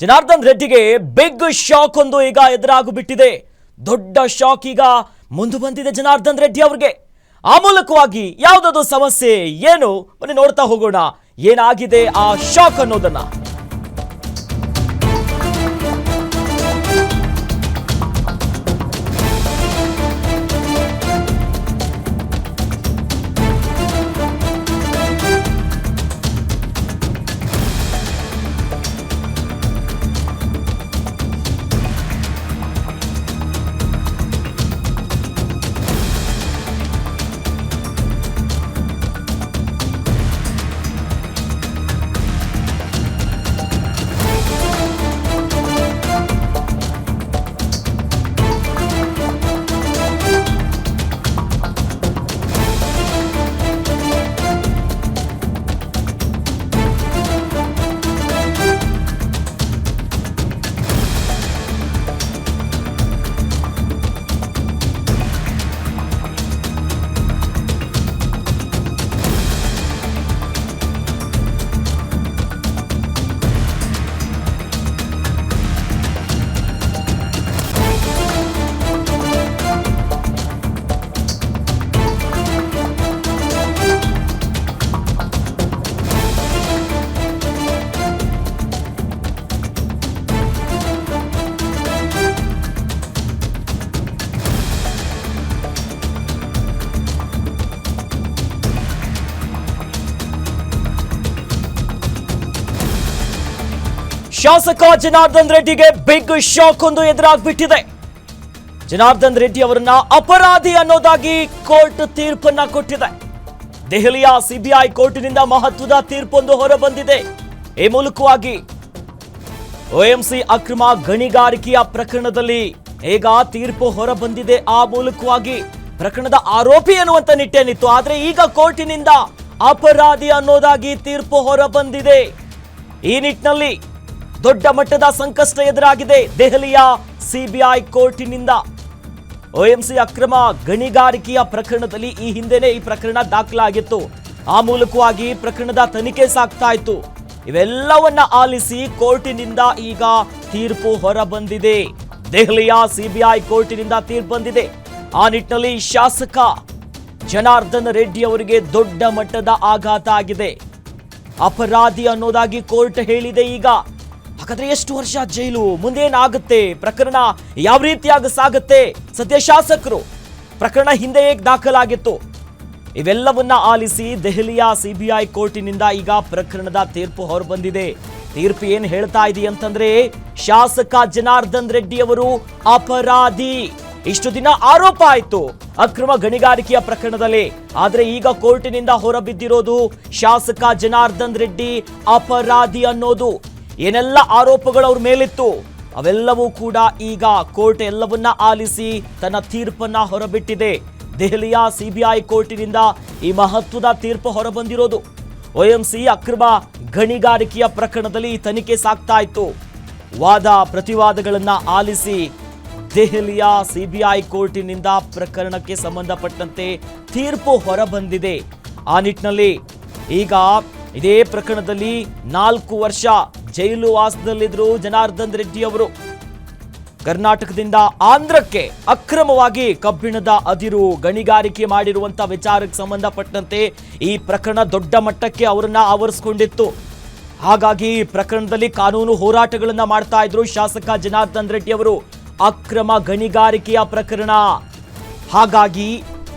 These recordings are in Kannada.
ಜನಾರ್ದನ್ ರೆಡ್ಡಿಗೆ ಬಿಗ್ ಶಾಕ್ ಒಂದು ಈಗ ಎದುರಾಗಿ ಬಿಟ್ಟಿದೆ ದೊಡ್ಡ ಶಾಕ್ ಈಗ ಮುಂದೆ ಬಂದಿದೆ ಜನಾರ್ದನ್ ರೆಡ್ಡಿ ಅವ್ರಿಗೆ. ಆ ಮೂಲಕವಾಗಿ ಯಾವುದಾದ್ರು ಸಮಸ್ಯೆ ಏನು? ಬನ್ನಿ ನೋಡ್ತಾ ಹೋಗೋಣ. ಏನಾಗಿದೆ ಆ ಶಾಕ್ ಅನ್ನೋದನ್ನ. ಶಾಸಕ ಜನಾರ್ದನ್ ರೆಡ್ಡಿಗೆ ಬಿಗ್ ಶಾಕ್ ಒಂದು ಎದುರಾಗ್ಬಿಟ್ಟಿದೆ. ಜನಾರ್ದನ್ ರೆಡ್ಡಿ ಅವರನ್ನ ಅಪರಾಧಿ ಅನ್ನೋದಾಗಿ ಕೋರ್ಟ್ ತೀರ್ಪನ್ನ ಕೊಟ್ಟಿದೆ. ದೆಹಲಿಯ ಸಿಬಿಐ ಕೋರ್ಟಿನಿಂದ ಮಹತ್ವದ ತೀರ್ಪೊಂದು ಹೊರಬಂದಿದೆ. ಈ ಮೂಲಕವಾಗಿ ಓಎಂಸಿ ಅಕ್ರಮ ಗಣಿಗಾರಿಕೆಯ ಪ್ರಕರಣದಲ್ಲಿ ಈಗ ತೀರ್ಪು ಹೊರಬಂದಿದೆ. ಆ ಮೂಲಕವಾಗಿ ಪ್ರಕರಣದ ಆರೋಪಿ ಅನ್ನುವಂತ ನಿಟ್ಟೇನಿತ್ತು ಆದ್ರೆ ಈಗ ಕೋರ್ಟಿನಿಂದ ಅಪರಾಧಿ ಅನ್ನೋದಾಗಿ ತೀರ್ಪು ಹೊರಬಂದಿದೆ. ಈ ನಿಟ್ಟಿನಲ್ಲಿ ದೊಡ್ಡ ಮಟ್ಟದ ಸಂಕಷ್ಟ ಎದುರಾಗಿದೆ. ದೆಹಲಿಯ ಸಿಬಿಐ ಕೋರ್ಟಿನಿಂದ ಒಎಂಸಿ ಅಕ್ರಮ ಗಣಿಗಾರಿಕೆಯ ಪ್ರಕರಣದಲ್ಲಿ ಈ ಹಿಂದೆನೆ ಈ ಪ್ರಕರಣ ದಾಖಲಾಗಿತ್ತು. ಆ ಮೂಲಕವಾಗಿ ಪ್ರಕರಣದ ತನಿಖೆ ಸಾಗ್ತಾ ಇತ್ತು. ಇವೆಲ್ಲವನ್ನ ಆಲಿಸಿ ಕೋರ್ಟಿನಿಂದ ಈಗ ತೀರ್ಪು ಹೊರಬಂದಿದೆ. ದೆಹಲಿಯ ಸಿಬಿಐ ಕೋರ್ಟಿನಿಂದ ತೀರ್ಪು ಬಂದಿದೆ. ಆ ನಿಟ್ಟಿನಲ್ಲಿ ಶಾಸಕ ಜನಾರ್ದನ್ ರೆಡ್ಡಿ ಅವರಿಗೆ ದೊಡ್ಡ ಮಟ್ಟದ ಆಘಾತ ಆಗಿದೆ. ಅಪರಾಧಿ ಅನ್ನೋದಾಗಿ ಕೋರ್ಟ್ ಹೇಳಿದೆ ಈಗ. ಹಾಗಾದ್ರೆ ಎಷ್ಟು ವರ್ಷ ಜೈಲು ಮುಂದೇನಾಗುತ್ತೆ ಪ್ರಕರಣ ಯಾವ ರೀತಿಯಾಗಿ ಸಾಗುತ್ತೆ? ಸದ್ಯ ಶಾಸಕರು ಪ್ರಕರಣ ಹಿಂದೆ ಹೇಗೆ ದಾಖಲಾಗಿತ್ತು. ಇವೆಲ್ಲವನ್ನ ಆಲಿಸಿ ದೆಹಲಿಯ ಸಿಬಿಐ ಕೋರ್ಟಿನಿಂದ ಈಗ ಪ್ರಕರಣದ ತೀರ್ಪು ಹೊರಬಂದಿದೆ. ತೀರ್ಪು ಏನ್ ಹೇಳ್ತಾ ಇದೆ ಅಂತಂದ್ರೆ ಶಾಸಕ ಜನಾರ್ದನ್ ರೆಡ್ಡಿ ಅವರು ಅಪರಾಧಿ. ಇಷ್ಟು ದಿನ ಆರೋಪ ಆಯ್ತು ಅಕ್ರಮ ಗಣಿಗಾರಿಕೆಯ ಪ್ರಕರಣದಲ್ಲಿ. ಆದ್ರೆ ಈಗ ಕೋರ್ಟಿನಿಂದ ಹೊರಬಿದ್ದಿರೋದು ಶಾಸಕ ಜನಾರ್ದನ್ ರೆಡ್ಡಿ ಅಪರಾಧಿ ಅನ್ನೋದು. ಏನೆಲ್ಲ ಆರೋಪಗಳು ಅವ್ರ ಮೇಲಿತ್ತು? ಅವೆಲ್ಲವೂ ಕೂಡ ಈಗ ಕೋರ್ಟ್ ಎಲ್ಲವನ್ನ ಆಲಿಸಿ ತನ್ನ ತೀರ್ಪನ್ನ ಹೊರಬಿಟ್ಟಿದೆ. ದೆಹಲಿಯ ಸಿಬಿಐ ಕೋರ್ಟಿನಿಂದ ಈ ಮಹತ್ವದ ತೀರ್ಪು ಹೊರಬಂದಿರೋದು. ಒಎಂಸಿ ಅಕ್ರಮ ಗಣಿಗಾರಿಕೆಯ ಪ್ರಕರಣದಲ್ಲಿ ತನಿಖೆ ಸಾಗ್ತಾ ಇತ್ತು. ವಾದ ಪ್ರತಿವಾದಗಳನ್ನ ಆಲಿಸಿ ದೆಹಲಿಯ ಸಿಬಿಐ ಕೋರ್ಟಿನಿಂದ ಪ್ರಕರಣಕ್ಕೆ ಸಂಬಂಧಪಟ್ಟಂತೆ ತೀರ್ಪು ಹೊರಬಂದಿದೆ. ಆ ನಿಟ್ಟಿನಲ್ಲಿ ಈಗ ಇದೇ ಪ್ರಕರಣದಲ್ಲಿ ನಾಲ್ಕು ವರ್ಷ ಜೈಲು ವಾಸದಲ್ಲಿದ್ದರು ಜನಾರ್ದನ್ ರೆಡ್ಡಿ ಅವರು. ಕರ್ನಾಟಕದಿಂದ ಆಂಧ್ರಕ್ಕೆ ಅಕ್ರಮವಾಗಿ ಕಬ್ಬಿಣದ ಅದಿರು ಗಣಿಗಾರಿಕೆ ಮಾಡಿರುವಂತ ವಿಚಾರಕ್ಕೆ ಸಂಬಂಧಪಟ್ಟಂತೆ ಈ ಪ್ರಕರಣ ದೊಡ್ಡ ಮಟ್ಟಕ್ಕೆ ಅವರನ್ನ ಆವರಿಸಿಕೊಂಡಿತ್ತು. ಹಾಗಾಗಿ ಈ ಪ್ರಕರಣದಲ್ಲಿ ಕಾನೂನು ಹೋರಾಟಗಳನ್ನ ಮಾಡ್ತಾ ಇದ್ರು ಶಾಸಕ ಜನಾರ್ದನ್ ರೆಡ್ಡಿ ಅವರು. ಅಕ್ರಮ ಗಣಿಗಾರಿಕೆಯ ಪ್ರಕರಣ. ಹಾಗಾಗಿ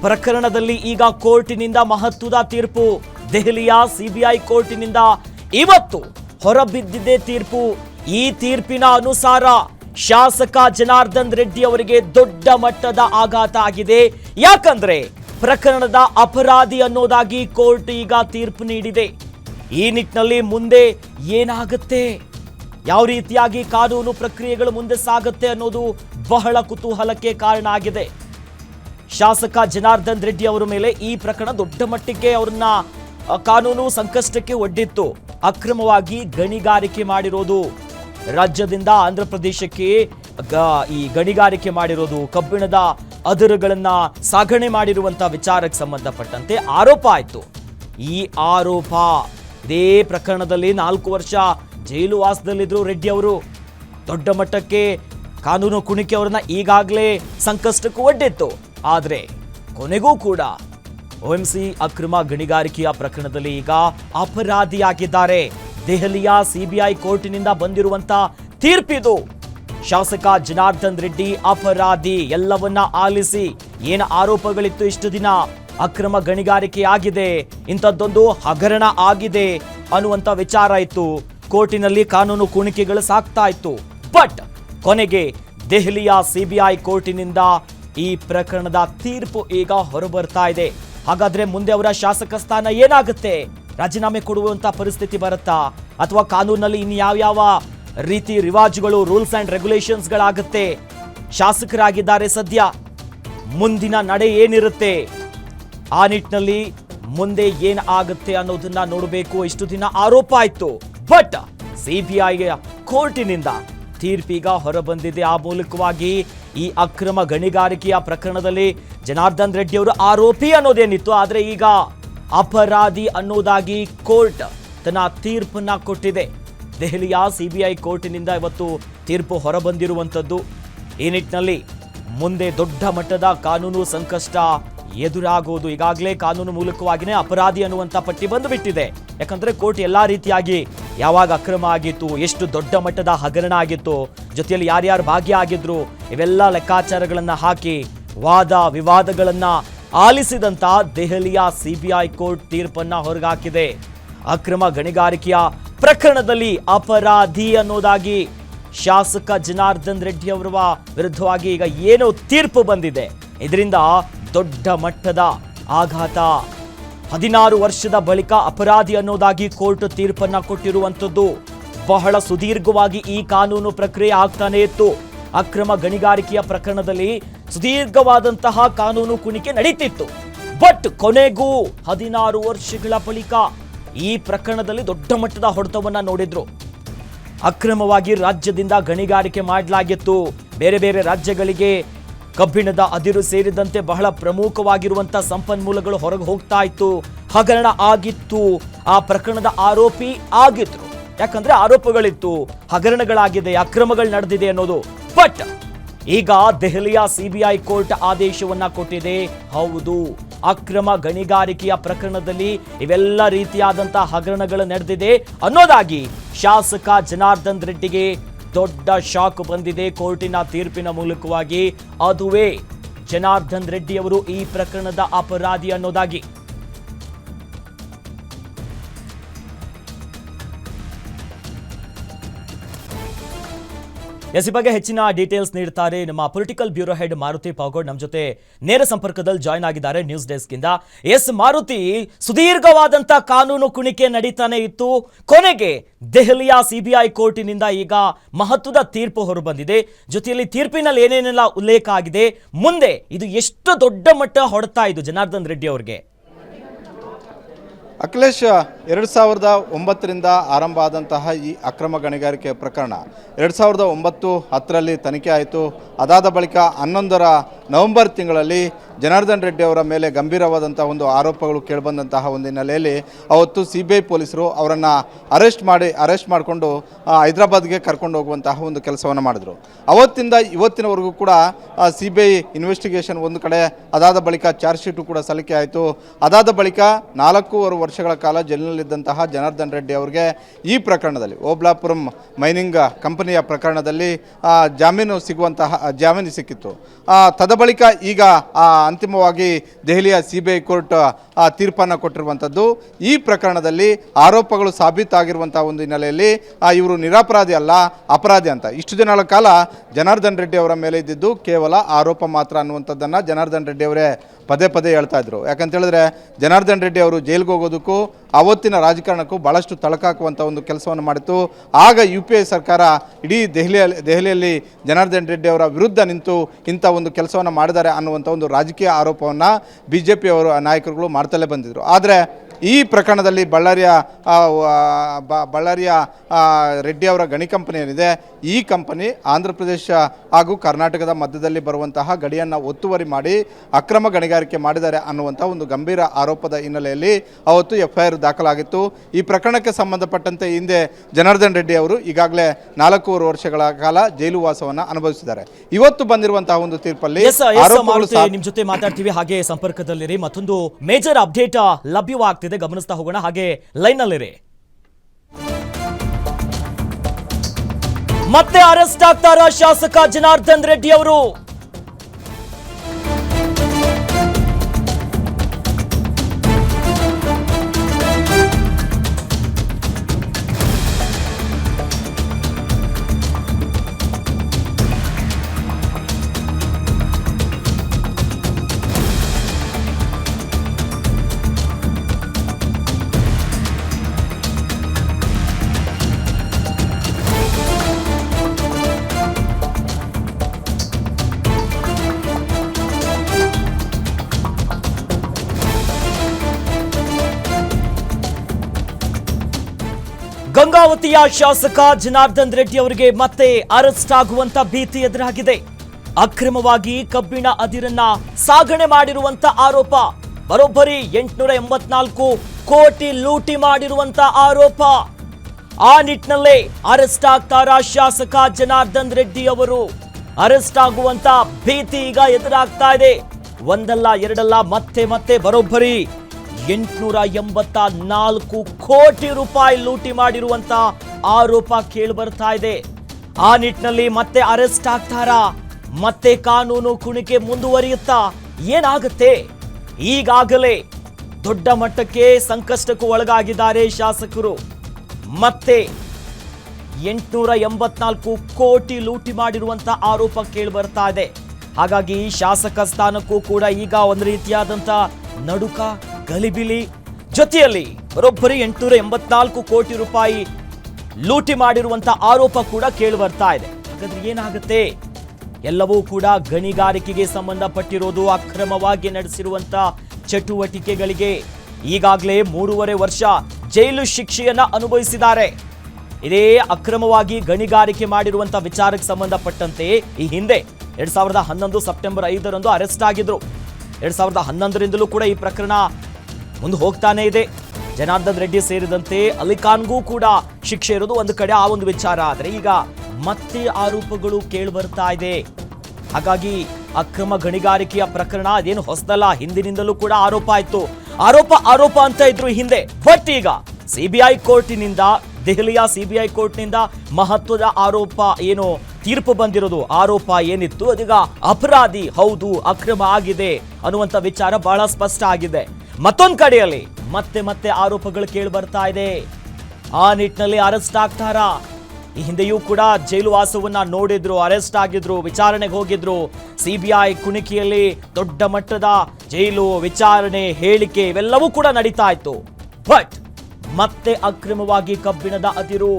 ಪ್ರಕರಣದಲ್ಲಿ ಈಗ ಕೋರ್ಟಿನಿಂದ ಮಹತ್ವದ ತೀರ್ಪು ದೆಹಲಿಯ ಸಿಬಿಐ ಕೋರ್ಟಿನಿಂದ. ಇವತ್ತು ಹೊರಬಿದ್ದಿದೆ ತೀರ್ಪು. ಈ ತೀರ್ಪಿನ ಅನುಸಾರ ಶಾಸಕ ಜನಾರ್ದನ್ ರೆಡ್ಡಿ ಅವರಿಗೆ ದೊಡ್ಡ ಮಟ್ಟದ ಆಘಾತ ಆಗಿದೆ. ಯಾಕಂದ್ರೆ ಪ್ರಕರಣದ ಅಪರಾಧಿ ಅನ್ನೋದಾಗಿ ಕೋರ್ಟ್ ಈಗ ತೀರ್ಪು ನೀಡಿದೆ. ಈ ನಿಟ್ಟಿನಲ್ಲಿ ಮುಂದೆ ಏನಾಗುತ್ತೆ? ಯಾವ ರೀತಿಯಾಗಿ ಕಾನೂನು ಪ್ರಕ್ರಿಯೆಗಳು ಮುಂದೆ ಸಾಗುತ್ತೆ ಅನ್ನೋದು ಬಹಳ ಕುತೂಹಲಕ್ಕೆ ಕಾರಣ ಆಗಿದೆ. ಶಾಸಕ ಜನಾರ್ದನ್ ರೆಡ್ಡಿ ಅವರ ಮೇಲೆ ಈ ಪ್ರಕರಣ ದೊಡ್ಡ ಮಟ್ಟಿಗೆ ಅವರನ್ನ ಕಾನೂನು ಸಂಕಷ್ಟಕ್ಕೆ ಒಡ್ಡಿತ್ತು. ಅಕ್ರಮವಾಗಿ ಗಣಿಗಾರಿಕೆ ಮಾಡಿರೋದು ರಾಜ್ಯದಿಂದ ಆಂಧ್ರ ಪ್ರದೇಶಕ್ಕೆ ಈ ಗಣಿಗಾರಿಕೆ ಮಾಡಿರೋದು ಕಬ್ಬಿಣದ ಅದುರುಗಳನ್ನ ಸಾಗಣೆ ಮಾಡಿರುವಂತಹ ವಿಚಾರಕ್ಕೆ ಸಂಬಂಧಪಟ್ಟಂತೆ ಆರೋಪ ಆಯಿತು. ಈ ಆರೋಪ ಇದೇ ಪ್ರಕರಣದಲ್ಲಿ ನಾಲ್ಕು ವರ್ಷ ಜೈಲು ವಾಸದಲ್ಲಿದ್ರು ರೆಡ್ಡಿ ಅವರು. ದೊಡ್ಡ ಮಟ್ಟಕ್ಕೆ ಕಾನೂನು ಕುಣಿಕೆ ಅವರನ್ನ ಈಗಾಗಲೇ ಸಂಕಷ್ಟಕ್ಕೂ ಒಡ್ಡಿತ್ತು. ಆದರೆ ಕೊನೆಗೂ ಕೂಡ ಒಎಂಸಿ ಅಕ್ರಮ ಗಣಿಗಾರಿಕೆಯ ಪ್ರಕರಣದಲ್ಲಿ ಈಗ ಅಪರಾಧಿಯಾಗಿದ್ದಾರೆ. ದೆಹಲಿಯ ಸಿಬಿಐ ಕೋರ್ಟಿನಿಂದ ಬಂದಿರುವಂತ ತೀರ್ಪಿದು. ಶಾಸಕ ಜನಾರ್ದನ್ ರೆಡ್ಡಿ ಅಪರಾಧಿ ಎಲ್ಲವನ್ನ ಆಲಿಸಿ ಏನ ಆರೋಪಗಳಿತ್ತು ಇಷ್ಟು ದಿನ? ಅಕ್ರಮ ಗಣಿಗಾರಿಕೆ ಆಗಿದೆ, ಇಂಥದ್ದೊಂದು ಹಗರಣ ಆಗಿದೆ ಅನ್ನುವಂತ ವಿಚಾರ ಇತ್ತು. ಕೋರ್ಟಿನಲ್ಲಿ ಕಾನೂನು ಕುಣಿಕೆಗಳು ಸಾಕ್ತಾ ಇತ್ತು. ಬಟ್ ಕೊನೆಗೆ ದೆಹಲಿಯ ಸಿಬಿಐ ಕೋರ್ಟಿನಿಂದ ಈ ಪ್ರಕರಣದ ತೀರ್ಪು ಈಗ ಹೊರಬರ್ತಾ ಇದೆ. ಹಾಗಾದ್ರೆ ಮುಂದೆ ಅವರ ಶಾಸಕ ಸ್ಥಾನ ಏನಾಗುತ್ತೆ? ರಾಜೀನಾಮೆ ಕೊಡುವಂತ ಪರಿಸ್ಥಿತಿ ಬರುತ್ತಾ? ಅಥವಾ ಕಾನೂನಲ್ಲಿ ಇನ್ಯಾವ್ಯಾವ ರೀತಿ ರಿವಾಜುಗಳು, ರೂಲ್ಸ್ ಅಂಡ್ ರೆಗ್ಯುಲೇಷನ್ಸ್ಗಳಾಗುತ್ತೆ? ಶಾಸಕರಾಗಿದ್ದಾರೆ ಸದ್ಯ. ಮುಂದಿನ ನಡೆ ಏನಿರುತ್ತೆ? ಆ ನಿಟ್ಟಿನಲ್ಲಿ ಮುಂದೆ ಏನ್ ಆಗುತ್ತೆ ಅನ್ನೋದನ್ನ ನೋಡಬೇಕು. ಇಷ್ಟು ದಿನ ಆರೋಪ ಆಯ್ತು. ಬಟ್ ಸಿಬಿಐ ಕೋರ್ಟಿನಿಂದ ತೀರ್ಪೀಗ ಹೊರಬಂದಿದೆ. ಆ ಮೂಲಕವಾಗಿ ಈ ಅಕ್ರಮ ಗಣಿಗಾರಿಕೆಯ ಪ್ರಕರಣದಲ್ಲಿ ಜನಾರ್ದನ್ ರೆಡ್ಡಿ ಅವರು ಆರೋಪಿ ಅನ್ನೋದೇನಿತ್ತು, ಆದರೆ ಈಗ ಅಪರಾಧಿ ಅನ್ನೋದಾಗಿ ಕೋರ್ಟ್ ತನ್ನ ತೀರ್ಪನ್ನ ಕೊಟ್ಟಿದೆ. ದೆಹಲಿಯ ಸಿಬಿಐ ಕೋರ್ಟಿನಿಂದ ಇವತ್ತು ತೀರ್ಪು ಹೊರಬಂದಿರುವಂಥದ್ದು. ಈ ನಿಟ್ಟಿನಲ್ಲಿ ಮುಂದೆ ದೊಡ್ಡ ಮಟ್ಟದ ಕಾನೂನು ಸಂಕಷ್ಟ ಎದುರಾಗುವುದು ಈಗಾಗಲೇ ಕಾನೂನು ಮೂಲಕವಾಗಿಯೇ ಅಪರಾಧಿ ಅನ್ನುವಂಥ ಪಟ್ಟಿ ಬಂದುಬಿಟ್ಟಿದೆ. ಯಾಕಂದರೆ ಕೋರ್ಟ್ ಎಲ್ಲ ರೀತಿಯಾಗಿ ಯಾವಾಗ ಅಕ್ರಮ ಆಗಿತ್ತು, ಎಷ್ಟು ದೊಡ್ಡ ಮಟ್ಟದ ಹಗರಣ ಆಗಿತ್ತು, ಜೊತೆಯಲ್ಲಿ ಯಾರ್ಯಾರು ಭಾಗಿಯಾಗಿದ್ರು ಇವೆಲ್ಲ ಲೆಕ್ಕಾಚಾರಗಳನ್ನು ಹಾಕಿ ವಾದ ವಿವಾದಗಳನ್ನು ಆಲಿಸಿದಂಥ ದೆಹಲಿಯ ಸಿಬಿಐ ಕೋರ್ಟ್ ತೀರ್ಪನ್ನು ಹೊರಗಾಕಿದೆ. ಅಕ್ರಮ ಗಣಿಗಾರಿಕೆಯ ಪ್ರಕರಣದಲ್ಲಿ ಅಪರಾಧಿ ಅನ್ನೋದಾಗಿ ಶಾಸಕ ಜನಾರ್ದನ್ ರೆಡ್ಡಿ ಅವರ ವಿರುದ್ಧವಾಗಿ ಈಗ ಏನು ತೀರ್ಪು ಬಂದಿದೆ. ಇದರಿಂದ ದೊಡ್ಡ ಮಟ್ಟದ ಆಘಾತ. ಹದಿನಾರು ವರ್ಷದ ಬಳಿಕ ಅಪರಾಧಿ ಅನ್ನೋದಾಗಿ ಕೋರ್ಟ್ ತೀರ್ಪನ್ನ ಕೊಟ್ಟಿರುವಂಥದ್ದು. ಬಹಳ ಸುದೀರ್ಘವಾಗಿ ಈ ಕಾನೂನು ಪ್ರಕ್ರಿಯೆ ಆಗ್ತಾನೆ ಇತ್ತು. ಅಕ್ರಮ ಗಣಿಗಾರಿಕೆಯ ಪ್ರಕರಣದಲ್ಲಿ ಸುದೀರ್ಘವಾದಂತಹ ಕಾನೂನು ಕುಣಿಕೆ ನಡೀತಿತ್ತು. ಬಟ್ ಕೊನೆಗೂ ಹದಿನಾರು ವರ್ಷಗಳ ಬಳಿಕ ಈ ಪ್ರಕರಣದಲ್ಲಿ ದೊಡ್ಡ ಮಟ್ಟದ ಹೊಡೆತವನ್ನ ನೋಡಿದ್ರು. ಅಕ್ರಮವಾಗಿ ರಾಜ್ಯದಿಂದ ಗಣಿಗಾರಿಕೆ ಮಾಡಲಾಗಿತ್ತು. ಬೇರೆ ಬೇರೆ ರಾಜ್ಯಗಳಿಗೆ ಕಬ್ಬಿಣದ ಅದಿರು ಸೇರಿದಂತೆ ಬಹಳ ಪ್ರಮುಖವಾಗಿರುವಂತಹ ಸಂಪನ್ಮೂಲಗಳು ಹೊರಗೆ ಹೋಗ್ತಾ ಇತ್ತು. ಹಗರಣ ಆಗಿತ್ತು. ಆ ಪ್ರಕರಣದ ಆರೋಪಿ ಆಗಿದ್ರು. ಯಾಕಂದ್ರೆ ಆರೋಪಗಳಿತ್ತು. ಹಗರಣಗಳಾಗಿದೆ, ಅಕ್ರಮಗಳು ನಡೆದಿದೆ ಅನ್ನೋದು. ಬಟ್ ಈಗ ದೆಹಲಿಯ ಸಿಬಿಐ ಕೋರ್ಟ್ ಆದೇಶವನ್ನ ಕೊಟ್ಟಿದೆ. ಹೌದು, ಅಕ್ರಮ ಗಣಿಗಾರಿಕೆಯ ಪ್ರಕರಣದಲ್ಲಿ ಇವೆಲ್ಲ ರೀತಿಯಾದಂತಹ ಹಗರಣಗಳು ನಡೆದಿದೆ ಅನ್ನೋದಾಗಿ ಶಾಸಕ ಜನಾರ್ದನ್ ರೆಡ್ಡಿಗೆ ದೊಡ್ಡ ಶಾಕ್ ಬಂದಿದೆ ಕೋರ್ಟಿನ ತೀರ್ಪಿನ ಮೂಲಕವಾಗಿ. ಅದುವೇ ಜನಾರ್ದನ್ ರೆಡ್ಡಿ ಅವರು ಈ ಪ್ರಕರಣದ ಅಪರಾಧಿ ಅನ್ನೋದಾಗಿ. ಎಸ್ ಬಗ್ಗೆ ಹೆಚ್ಚಿನ ಡೀಟೇಲ್ಸ್ ನೀಡ್ತಾರೆ ನಮ್ಮ political bureau head Maruti Pagod. ನಮ್ಮ ಜೊತೆ ನೇರ ಸಂಪರ್ಕದಲ್ಲಿ ಜಾಯ್ನ್ ಆಗಿದ್ದಾರೆ ನ್ಯೂಸ್ ಡೆಸ್ಕ್ ಇಂದ ಎಸ್ ಮಾರುತಿ ಸುದೀರ್ಘವಾದಂತಹ ಕಾನೂನು ಕುಣಿಕೆ ನಡೀತಾನೆ ಇತ್ತು. ಕೊನೆಗೆ ದೆಹಲಿಯ ಸಿಬಿಐ ಕೋರ್ಟಿನಿಂದ ಈಗ ಮಹತ್ವದ ತೀರ್ಪು ಹೊರಬಂದಿದೆ. ಜೊತೆಯಲ್ಲಿ ತೀರ್ಪಿನಲ್ಲಿ ಏನೇನೆಲ್ಲ ಉಲ್ಲೇಖ ಆಗಿದೆ. ಮುಂದೆ ಇದು ಎಷ್ಟು ದೊಡ್ಡ ಮಟ್ಟ ಹೊಡ್ತಾ ಇದು ಜನಾರ್ದನ್ ರೆಡ್ಡಿ ಅವರಿಗೆ? ಅಖಿಲೇಶ್ ಎರಡು ಸಾವಿರದ ಒಂಬತ್ತರಿಂದ ಆರಂಭ ಆದಂತಹ ಈ ಅಕ್ರಮ ಗಣಿಗಾರಿಕೆ ಪ್ರಕರಣ. ಎರಡು ಸಾವಿರದ ಒಂಬತ್ತು ಹತ್ತರಲ್ಲಿ ತನಿಖೆ ಆಯಿತು. ಅದಾದ ಬಳಿಕ ಹನ್ನೊಂದರ ನವೆಂಬರ್ ತಿಂಗಳಲ್ಲಿ ಜನಾರ್ದನ್ ರೆಡ್ಡಿ ಅವರ ಮೇಲೆ ಗಂಭೀರವಾದಂಥ ಒಂದು ಆರೋಪಗಳು ಕೇಳಿಬಂದಂತಹ ಒಂದು ಹಿನ್ನೆಲೆಯಲ್ಲಿ ಅವತ್ತು ಸಿ ಬಿ ಐ ಪೊಲೀಸರು ಅವರನ್ನು ಅರೆಸ್ಟ್ ಮಾಡಿ, ಅರೆಸ್ಟ್ ಮಾಡಿಕೊಂಡು ಹೈದರಾಬಾದ್ಗೆ ಕರ್ಕೊಂಡು ಹೋಗುವಂತಹ ಒಂದು ಕೆಲಸವನ್ನು ಮಾಡಿದರು. ಅವತ್ತಿಂದ ಇವತ್ತಿನವರೆಗೂ ಕೂಡ ಸಿ ಬಿ ಐ ಇನ್ವೆಸ್ಟಿಗೇಷನ್ ಒಂದು ಕಡೆ, ಅದಾದ ಬಳಿಕ ಚಾರ್ಜ್ ಶೀಟು ಕೂಡ ಸಲ್ಲಿಕೆ ಆಯಿತು. ಅದಾದ ಬಳಿಕ ನಾಲ್ಕೂವರೆ ವರ್ಷಗಳ ಕಾಲ ಜೈಲಿನಲ್ಲಿದ್ದಂತಹ ಜನಾರ್ದನ್ ರೆಡ್ಡಿ ಅವರಿಗೆ ಈ ಪ್ರಕರಣದಲ್ಲಿ, ಓಬ್ಲಾಪುರಂ ಮೈನಿಂಗ್ ಕಂಪನಿಯ ಪ್ರಕರಣದಲ್ಲಿ ಜಾಮೀನು ಸಿಗುವಂತಹ, ಜಾಮೀನು ಸಿಕ್ಕಿತ್ತು. ತದ ಬಳಿಕ ಈಗ ಅಂತಿಮವಾಗಿ ದೆಹಲಿಯ ಸಿ ಬಿ ಐ ಕೋರ್ಟ್ ತೀರ್ಪನ್ನು ಕೊಟ್ಟಿರುವಂಥದ್ದು. ಈ ಪ್ರಕರಣದಲ್ಲಿ ಆರೋಪಗಳು ಸಾಬೀತಾಗಿರುವಂತಹ ಒಂದು ಹಿನ್ನೆಲೆಯಲ್ಲಿ ಇವರು ನಿರಪರಾಧಿ ಅಲ್ಲ, ಅಪರಾಧಿ ಅಂತ. ಇಷ್ಟು ದಿನಗಳ ಕಾಲ ಜನಾರ್ದನ್ ರೆಡ್ಡಿ ಅವರ ಮೇಲೆ ಇದ್ದಿದ್ದು ಕೇವಲ ಆರೋಪ ಮಾತ್ರ ಅನ್ನುವಂಥದ್ದನ್ನು ಜನಾರ್ದನ್ ರೆಡ್ಡಿ ಅವರೇ ಪದೇ ಪದೇ ಹೇಳ್ತಾ ಇದ್ರು. ಯಾಕಂತ ಹೇಳಿದ್ರೆ ಜನಾರ್ದನ್ ರೆಡ್ಡಿ ಅವರು ಜೈಲಿಗೆ ಹೋಗೋದಕ್ಕೂ ಅವತ್ತಿನ ರಾಜಕಾರಣಕ್ಕೂ ಭಾಳಷ್ಟು ತಳಕಾಕುವಂಥ ಒಂದು ಕೆಲಸವನ್ನು ಮಾಡಿತು ಆಗ ಯು ಪಿ ಎ ಸರ್ಕಾರ ಇಡೀ ದೆಹಲಿಯಲ್ಲಿ ದೆಹಲಿಯಲ್ಲಿ ಜನಾರ್ದನ್ ರೆಡ್ಡಿ ಅವರ ವಿರುದ್ಧ ನಿಂತು ಇಂಥ ಒಂದು ಕೆಲಸವನ್ನು ಮಾಡಿದ್ದಾರೆ ಅನ್ನುವಂಥ ಒಂದು ರಾಜಕೀಯ ಆರೋಪವನ್ನು ಬಿ ಜೆ ಪಿಯವರು ನಾಯಕರುಗಳು ಮಾಡ್ತಲೇ ಬಂದಿದ್ದರು ಆದರೆ ಈ ಪ್ರಕರಣದಲ್ಲಿ ಬಳ್ಳಾರಿಯ ಬಳ್ಳಾರಿಯ ರೆಡ್ಡಿ ಅವರ ಗಣಿ ಕಂಪನಿ ಏನಿದೆ ಈ ಕಂಪನಿ ಆಂಧ್ರ ಪ್ರದೇಶ ಹಾಗೂ ಕರ್ನಾಟಕದ ಮಧ್ಯದಲ್ಲಿ ಬರುವಂತಹ ಗಡಿಯನ್ನು ಒತ್ತುವರಿ ಮಾಡಿ ಅಕ್ರಮ ಗಣಿಗಾರಿಕೆ ಮಾಡಿದ್ದಾರೆ ಅನ್ನುವಂಥ ಒಂದು ಗಂಭೀರ ಆರೋಪದ ಹಿನ್ನೆಲೆಯಲ್ಲಿ ಅವತ್ತು ಎಫ್ ಐ ಆರ್ ದಾಖಲಾಗಿತ್ತು. ಈ ಪ್ರಕರಣಕ್ಕೆ ಸಂಬಂಧಪಟ್ಟಂತೆ ಹಿಂದೆ ಜನಾರ್ದನ್ ರೆಡ್ಡಿ ಅವರು ಈಗಾಗಲೇ ನಾಲ್ಕೂವರೆ ವರ್ಷಗಳ ಕಾಲ ಜೈಲು ವಾಸವನ್ನು ಅನುಭವಿಸಿದ್ದಾರೆ. ಇವತ್ತು ಬಂದಿರುವಂತಹ ಒಂದು ತೀರ್ಪಲ್ಲಿ ನಿಮ್ಮ ಜೊತೆ ಮಾತಾಡ್ತೀವಿ. ಹಾಗೆ ಸಂಪರ್ಕದಲ್ಲಿರಿ. ಮತ್ತೊಂದು ಮೇಜರ್ ಅಪ್ಡೇಟ್ ಲಭ್ಯವಾಗ್ತಿದೆ. ಗಮನಿಸ್ತಾ ಹೋಗೋಣ. ಹಾಗೆ ಲೈನ್ ನಲ್ಲಿರಿ ಮತ್ತೆ ಅರೆಸ್ಟ್ ಆಗ್ತಾರ ಶಾಸಕ ಜನಾರ್ದನ್ ರೆಡ್ಡಿ ಅವರು? ಗಂಗಾವತಿಯ ಶಾಸಕ ಜನಾರ್ದನ್ ರೆಡ್ಡಿ ಅವರಿಗೆ ಮತ್ತೆ ಅರೆಸ್ಟ್ ಆಗುವಂತ ಭೀತಿ ಎದುರಾಗಿದೆ. ಅಕ್ರಮವಾಗಿ ಕಬ್ಬಿಣ ಅದಿರನ್ನ ಸಾಗಣೆ ಮಾಡಿರುವಂತ ಆರೋಪ. ಬರೋಬ್ಬರಿ ಎಂಟುನೂರ ಎಂಬತ್ನಾಲ್ಕು ಕೋಟಿ ಲೂಟಿ ಮಾಡಿರುವಂತ ಆರೋಪ. ಆ ನಿಟ್ಟಿನಲ್ಲೇ ಅರೆಸ್ಟ್ ಆಗ್ತಾರ ಶಾಸಕ ಜನಾರ್ದನ್ ರೆಡ್ಡಿ ಅವರು. ಅರೆಸ್ಟ್ ಆಗುವಂತ ಭೀತಿ ಈಗ ಎದುರಾಗ್ತಾ ಇದೆ. ಒಂದಲ್ಲ, ಎರಡಲ್ಲ, ಮತ್ತೆ ಮತ್ತೆ ಬರೋಬ್ಬರಿ. ಎಂಟುನೂರ ಎಂಬತ್ತ ನಾಲ್ಕು ಕೋಟಿ ರೂಪಾಯಿ ಲೂಟಿ ಮಾಡಿರುವಂತ ಆರೋಪ ಕೇಳಿ ಬರ್ತಾ ಇದೆ. ಆ ನಿಟ್ಟಿನಲ್ಲಿ ಮತ್ತೆ ಅರೆಸ್ಟ್ ಆಗ್ತಾರಾ? ಮತ್ತೆ ಕಾನೂನು ಕುಣಿಕೆ ಮುಂದುವರಿಯುತ್ತಾ? ಏನಾಗುತ್ತೆ? ಈಗಾಗಲೇ ದೊಡ್ಡ ಮಟ್ಟಕ್ಕೆ ಸಂಕಷ್ಟಕ್ಕೂ ಒಳಗಾಗಿದ್ದಾರೆ ಶಾಸಕರು. ಮತ್ತೆ ಎಂಟುನೂರ ಎಂಬತ್ನಾಲ್ಕು ಕೋಟಿ ಲೂಟಿ ಮಾಡಿರುವಂತ ಆರೋಪ ಕೇಳಿ ಬರ್ತಾ ಇದೆ. ಹಾಗಾಗಿ ಶಾಸಕ ಸ್ಥಾನಕ್ಕೂ ಕೂಡ ಈಗ ಒಂದು ರೀತಿಯಾದಂತ ನಡುಕ ಗಲಿಬಿಲಿ ಜೊತೆಯಲ್ಲಿ ಬರೋಬ್ಬರಿ ಎಂಟುನೂರ ಎಂಬತ್ನಾಲ್ಕು ಕೋಟಿ ರೂಪಾಯಿ ಲೂಟಿ ಮಾಡಿರುವಂತ ಆರೋಪ ಕೂಡ ಕೇಳಿ ಬರ್ತಾ ಇದೆ. ಹಾಗಾದ್ರೆ ಏನಾಗುತ್ತೆ? ಎಲ್ಲವೂ ಕೂಡ ಗಣಿಗಾರಿಕೆಗೆ ಸಂಬಂಧಪಟ್ಟಿರೋದು ಅಕ್ರಮವಾಗಿ ನಡೆಸಿರುವಂತ ಚಟುವಟಿಕೆಗಳಿಗೆ ಈಗಾಗಲೇ ಮೂರುವರೆ ವರ್ಷ ಜೈಲು ಶಿಕ್ಷೆಯನ್ನ ಅನುಭವಿಸಿದ್ದಾರೆ. ಇದೇ ಅಕ್ರಮವಾಗಿ ಗಣಿಗಾರಿಕೆ ಮಾಡಿರುವಂತ ವಿಚಾರಕ್ಕೆ ಸಂಬಂಧಪಟ್ಟಂತೆ ಈ ಹಿಂದೆ ಎರಡ್ ಸಾವಿರದ ಹನ್ನೊಂದು ಸೆಪ್ಟೆಂಬರ್ ಐದರಂದು ಅರೆಸ್ಟ್ ಆಗಿದ್ರು. ಎರಡ್ ಸಾವಿರದ ಹನ್ನೊಂದರಿಂದಲೂ ಕೂಡ ಈ ಪ್ರಕರಣ ಮುಂದೆ ಹೋಗ್ತಾನೆ ಇದೆ. ಜನಾರ್ದನ್ ರೆಡ್ಡಿ ಸೇರಿದಂತೆ ಅಲಿಖಾನ್ಗೂ ಕೂಡ ಶಿಕ್ಷೆ ಇರೋದು ಒಂದು ಕಡೆ ಆ ಒಂದು ವಿಚಾರ. ಆದರೆ ಈಗ ಮತ್ತೆ ಆರೋಪಗಳು ಕೇಳಿ ಬರ್ತಾ ಇದೆ. ಹಾಗಾಗಿ ಅಕ್ರಮ ಗಣಿಗಾರಿಕೆಯ ಪ್ರಕರಣ ಅದೇನು ಹೊಸದಲ್ಲ, ಹಿಂದಿನಿಂದಲೂ ಕೂಡ ಆರೋಪ ಆಯ್ತು. ಆರೋಪ ಆರೋಪ ಅಂತ ಇದ್ರು ಹಿಂದೆ. ಬಟ್ ಈಗ ಸಿಬಿಐ ಕೋರ್ಟಿನಿಂದ, ದೆಹಲಿಯ ಸಿಬಿಐ ಕೋರ್ಟ್ನಿಂದ ಮಹತ್ವದ ಆರೋಪ ಏನು, ತೀರ್ಪು ಬಂದಿರೋದು ಆರೋಪ ಏನಿತ್ತು? ಅದೀಗ ಅಪರಾಧಿ ಹೌದು, ಅಕ್ರಮ ಆಗಿದೆ ಅನ್ನುವಂಥ ವಿಚಾರ ಬಹಳ ಸ್ಪಷ್ಟ ಆಗಿದೆ. ಮತ್ತೊಂದ್ ಕಡೆಯಲ್ಲಿ ಮತ್ತೆ ಮತ್ತೆ ಆರೋಪಗಳು ಕೇಳಿ ಬರ್ತಾ ಇದೆ. ಆ ನಿಟ್ಟಿನಲ್ಲಿ ಅರೆಸ್ಟ್ ಆಗ್ತಾರಾ? ಈ ಹಿಂದೆಯೂ ಕೂಡ ಜೈಲು ವಾಸವನ್ನ ನೋಡಿದ್ರು, ಅರೆಸ್ಟ್ ಆಗಿದ್ರು, ವಿಚಾರಣೆಗೆ ಹೋಗಿದ್ರು. ಸಿಬಿಐ ಕುಣಿಕೆಯಲ್ಲಿ ದೊಡ್ಡ ಮಟ್ಟದ ಜೈಲು ವಿಚಾರಣೆ, ಹೇಳಿಕೆ ಇವೆಲ್ಲವೂ ಕೂಡ ನಡೀತಾ ಇತ್ತು. ಬಟ್ ಮತ್ತೆ ಅಕ್ರಮವಾಗಿ ಕಬ್ಬಿಣದ ಅದಿರು,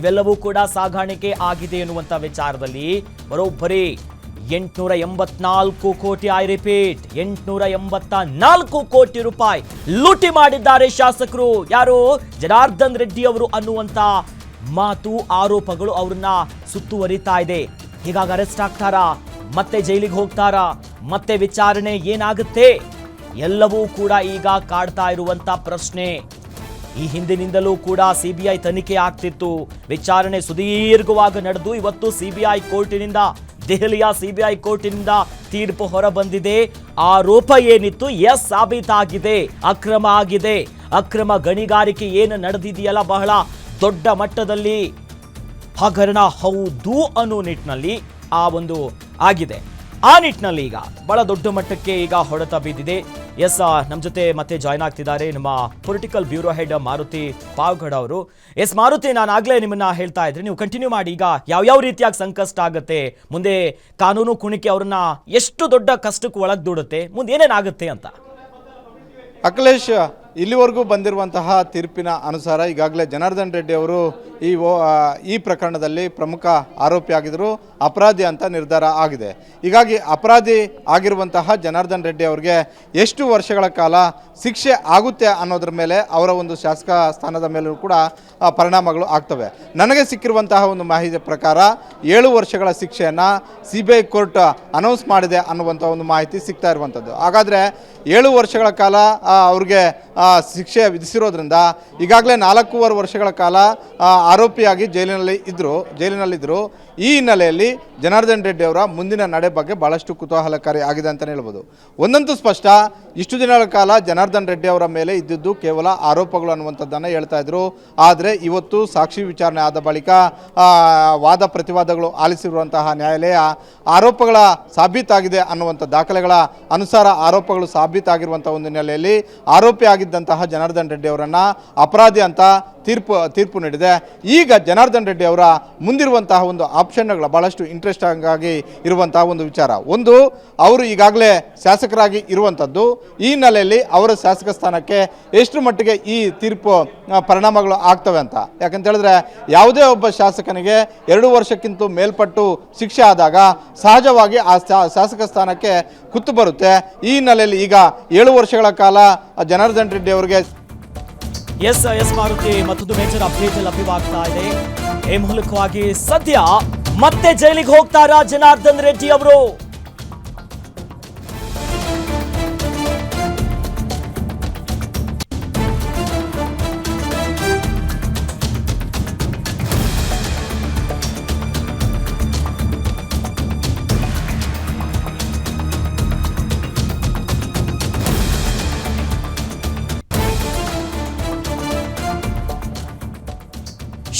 ಇವೆಲ್ಲವೂ ಕೂಡ ಸಾಗಾಣಿಕೆ ಆಗಿದೆ ಎನ್ನುವಂತ ವಿಚಾರದಲ್ಲಿ ಬರೋಬ್ಬರಿ ಎಂಟುನೂರ ಎಂಬತ್ನಾಲ್ಕು ಕೋಟಿ ಐ ರಿಪೀಟ್ ಎಂಟುನೂರ ಎಂಬತ್ತ ನಾಲ್ಕು ಕೋಟಿ ರೂಪಾಯಿ ಲೂಟಿ ಮಾಡಿದ್ದಾರೆ ಶಾಸಕರು. ಯಾರು? ಜನಾರ್ದನ್ ರೆಡ್ಡಿ ಅವರು ಅನ್ನುವಂತ ಮಾತು, ಆರೋಪಗಳು ಅವ್ರನ್ನ ಸುತ್ತುವರಿತಾ ಇದೆ. ಹೀಗಾಗಿ ಅರೆಸ್ಟ್ ಆಗ್ತಾರಾ? ಮತ್ತೆ ಜೈಲಿಗೆ ಹೋಗ್ತಾರಾ? ಮತ್ತೆ ವಿಚಾರಣೆ ಏನಾಗುತ್ತೆ? ಎಲ್ಲವೂ ಕೂಡ ಈಗ ಕಾಡ್ತಾ ಇರುವಂತ ಪ್ರಶ್ನೆ. ಈ ಹಿಂದಿನಿಂದಲೂ ಕೂಡ ಸಿಬಿಐ ತನಿಖೆ ಆಗ್ತಿತ್ತು. ವಿಚಾರಣೆ ಸುದೀರ್ಘವಾಗಿ ನಡೆದು, ಇವತ್ತು ಸಿಬಿಐ ಕೋರ್ಟಿನಿಂದ ದೆಹಲಿಯ ಸಿಬಿಐ ಕೋರ್ಟಿನಿಂದ ತೀರ್ಪು ಹೊರಬಂದಿದೆ. ಆರೋಪ ಏನಿತ್ತು? ಎಸ್ ಸಾಬೀತಾಗಿದೆ. ಅಕ್ರಮ ಆಗಿದೆ. ಅಕ್ರಮ ಗಣಿಗಾರಿಕೆ ಏನು ನಡೆದಿದೆಯಲ್ಲ ಬಹಳ ದೊಡ್ಡ ಮಟ್ಟದಲ್ಲಿ ಹಗರಣ ಹೌದು ಅನ್ನೋ ನಿಟ್ಟಿನಲ್ಲಿ ಆ ಒಂದು ಆಗಿದೆ. ಆ ನಿಟ್ಟಿನಲ್ಲಿ ಈಗ ಬಹಳ ದೊಡ್ಡ ಮಟ್ಟಕ್ಕೆ ಈಗ ಹೊಡೆತ ಬಿದ್ದಿದೆ ಎಸ್ ನಮ್ಮ ಜೊತೆ ಮತ್ತೆ ಜಾಯ್ನ್ ಆಗ್ತಿದ್ದಾರೆ ನಮ್ಮ political bureau head Maruti Pavgad ಅವರು. ಎಸ್, ಮಾರುತಿ, ನಾನು ಆಗಲೇ ನಿಮ್ಮನ್ನ ಹೇಳ್ತಾ ಇದ್ರೆ ನೀವು ಕಂಟಿನ್ಯೂ ಮಾಡಿ, ಈಗ ಯಾವ್ಯಾವ ರೀತಿಯಾಗಿ ಸಂಕಷ್ಟ ಆಗುತ್ತೆ? ಮುಂದೆ ಕಾನೂನು ಕುಣಿಕೆ ಅವ್ರನ್ನ ಎಷ್ಟು ದೊಡ್ಡ ಕಷ್ಟಕ್ಕೆ ಒಳಗೆ ದೂಡುತ್ತೆ ಮುಂದೆ ಏನೇನಾಗುತ್ತೆ ಅಂತ. ಅಖಿಲೇಶ್ ಇಲ್ಲಿವರೆಗೂ ಬಂದಿರುವಂತಹ ತೀರ್ಪಿನ ಅನುಸಾರ ಈಗಾಗಲೇ ಜನಾರ್ದನ್ ರೆಡ್ಡಿ ಅವರು ಈ ಈ ಪ್ರಕರಣದಲ್ಲಿ ಪ್ರಮುಖ ಆರೋಪಿಯಾಗಿದ್ದರು ಅಪರಾಧಿ ಅಂತ ನಿರ್ಧಾರ ಆಗಿದೆ. ಹೀಗಾಗಿ ಅಪರಾಧಿ ಆಗಿರುವಂತಹ ಜನಾರ್ದನ್ ರೆಡ್ಡಿ ಅವರಿಗೆ ಎಷ್ಟು ವರ್ಷಗಳ ಕಾಲ ಶಿಕ್ಷೆ ಆಗುತ್ತೆ ಅನ್ನೋದ್ರ ಮೇಲೆ ಅವರ ಒಂದು ಶಾಸಕ ಸ್ಥಾನದ ಮೇಲೂ ಕೂಡ ಪರಿಣಾಮಗಳು ಆಗ್ತವೆ. ನನಗೆ ಸಿಕ್ಕಿರುವಂತಹ ಒಂದು ಮಾಹಿತಿ ಪ್ರಕಾರ ಏಳು ವರ್ಷಗಳ ಶಿಕ್ಷೆಯನ್ನು C B I court announce ಮಾಡಿದೆ ಅನ್ನುವಂಥ ಒಂದು ಮಾಹಿತಿ ಸಿಗ್ತಾ ಇರುವಂಥದ್ದು. ಹಾಗಾದರೆ ಏಳು ವರ್ಷಗಳ ಕಾಲ ಅವ್ರಿಗೆ ಶಿಕ್ಷೆ ವಿಧಿಸಿರೋದ್ರಿಂದ ಈಗಾಗಲೇ ನಾಲ್ಕೂವರೆ ವರ್ಷಗಳ ಕಾಲ ಆರೋಪಿಯಾಗಿ ಜೈಲಿನಲ್ಲಿ ಇದ್ದರು ಜೈಲಿನಲ್ಲಿದ್ದರು ಈ ಹಿನ್ನೆಲೆಯಲ್ಲಿ ಜನಾರ್ದನ್ ರೆಡ್ಡಿ ಅವರ ಮುಂದಿನ ನಡೆ ಬಗ್ಗೆ ಭಾಳಷ್ಟು ಕುತೂಹಲಕಾರಿ ಆಗಿದೆ ಅಂತಲೇ ಹೇಳ್ಬೋದು. ಒಂದಂತೂ ಸ್ಪಷ್ಟ, ಇಷ್ಟು ದಿನಗಳ ಕಾಲ ಜನಾರ್ದನ್ ರೆಡ್ಡಿ ಅವರ ಮೇಲೆ ಇದ್ದಿದ್ದು ಕೇವಲ ಆರೋಪಗಳು ಅನ್ನುವಂಥದ್ದನ್ನು ಹೇಳ್ತಾ ಇದ್ರು. ಆದರೆ ಇವತ್ತು ಸಾಕ್ಷಿ ವಿಚಾರಣೆ ಆದ ಬಳಿಕ ವಾದ ಪ್ರತಿವಾದಗಳು ಆಲಿಸಿರುವಂತಹ ನ್ಯಾಯಾಲಯ ಆರೋಪಗಳ ಸಾಬೀತಾಗಿದೆ ಅನ್ನುವಂಥ ದಾಖಲೆಗಳ ಅನುಸಾರ ಆರೋಪಗಳು ಸಾಬೀತಾಗಿರುವಂಥ ಒಂದು ಹಿನ್ನೆಲೆಯಲ್ಲಿ ಆರೋಪಿ ಆಗಿದ್ದಂತಹ ಜನಾರ್ದನ್ ರೆಡ್ಡಿ ಅವರನ್ನು ಅಪರಾಧಿ ಅಂತ ತೀರ್ಪು ತೀರ್ಪು ನೀಡಿದೆ. ಈಗ ಜನಾರ್ದನ್ ರೆಡ್ಡಿ ಅವರ ಮುಂದಿರುವಂತಹ ಒಂದು ಆಪ್ಷನ್ಗಳ ಭಾಳಷ್ಟು ಇಂಟ್ರೆಸ್ಟಿಂಗ್ ಆಗಿ ಇರುವಂತಹ ಒಂದು ವಿಚಾರ. ಒಂದು, ಅವರು ಈಗಾಗಲೇ ಶಾಸಕರಾಗಿ ಇರುವಂಥದ್ದು ಈ ಹಿನ್ನೆಲೆಯಲ್ಲಿ ಅವರ ಶಾಸಕ ಸ್ಥಾನಕ್ಕೆ ಎಷ್ಟು ಮಟ್ಟಿಗೆ ಈ ತೀರ್ಪು ಪರಿಣಾಮಗಳು ಆಗ್ತವೆ ಅಂತ. ಯಾಕಂತ ಹೇಳಿದ್ರೆ ಯಾವುದೇ ಒಬ್ಬ ಶಾಸಕನಿಗೆ ಎರಡು ವರ್ಷಕ್ಕಿಂತ ಮೇಲ್ಪಟ್ಟು ಶಿಕ್ಷೆ ಆದಾಗ ಸಹಜವಾಗಿ ಆ ಶಾಸಕ ಸ್ಥಾನಕ್ಕೆ ಕುತ್ತು ಬರುತ್ತೆ. ಈ ಹಿನ್ನೆಲೆಯಲ್ಲಿ ಈಗ ಏಳು ವರ್ಷಗಳ ಕಾಲ ಜನಾರ್ದನ್ ರೆಡ್ಡಿ ಅವರಿಗೆ ಎಸ್ ಎಸ್ ಮಾರುತಿ ಮತ್ತೊಂದು ಮೇಜರ್ ಅಪ್ಡೇಟ್ ಲಭ್ಯವಾಗ್ತಾ ಇದೆ. ಈ ಮೂಲಕವಾಗಿ ಸದ್ಯ ಮತ್ತೆ ಜೈಲಿಗೆ ಹೋಗ್ತಾರಾ ಜನಾರ್ದನ್ ರೆಡ್ಡಿ ಅವರು.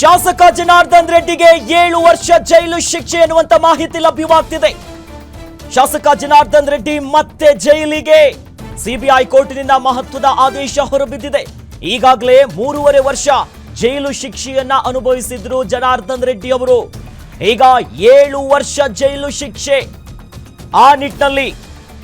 ಶಾಸಕ ಜನಾರ್ದನ್ ರೆಡ್ಡಿಗೆ ಏಳು ವರ್ಷ ಜೈಲು ಶಿಕ್ಷೆ ಎನ್ನುವಂತ ಮಾಹಿತಿ ಲಭ್ಯವಾಗ್ತಿದೆ. ಶಾಸಕ ಜನಾರ್ದನ್ ರೆಡ್ಡಿ ಮತ್ತೆ ಜೈಲಿಗೆ ಸಿಬಿಐ ಕೋರ್ಟಿನಿಂದ ಮಹತ್ವದ ಆದೇಶ ಹೊರಬಿದ್ದಿದೆ. ಈಗಾಗಲೇ ಮೂರುವರೆ ವರ್ಷ ಜೈಲು ಶಿಕ್ಷೆಯನ್ನ ಅನುಭವಿಸಿದ್ರು ಜನಾರ್ದನ್ ರೆಡ್ಡಿ ಅವರು. ಈಗ ಏಳು ವರ್ಷ ಜೈಲು ಶಿಕ್ಷೆ. ಆ ನಿಟ್ಟಿನಲ್ಲಿ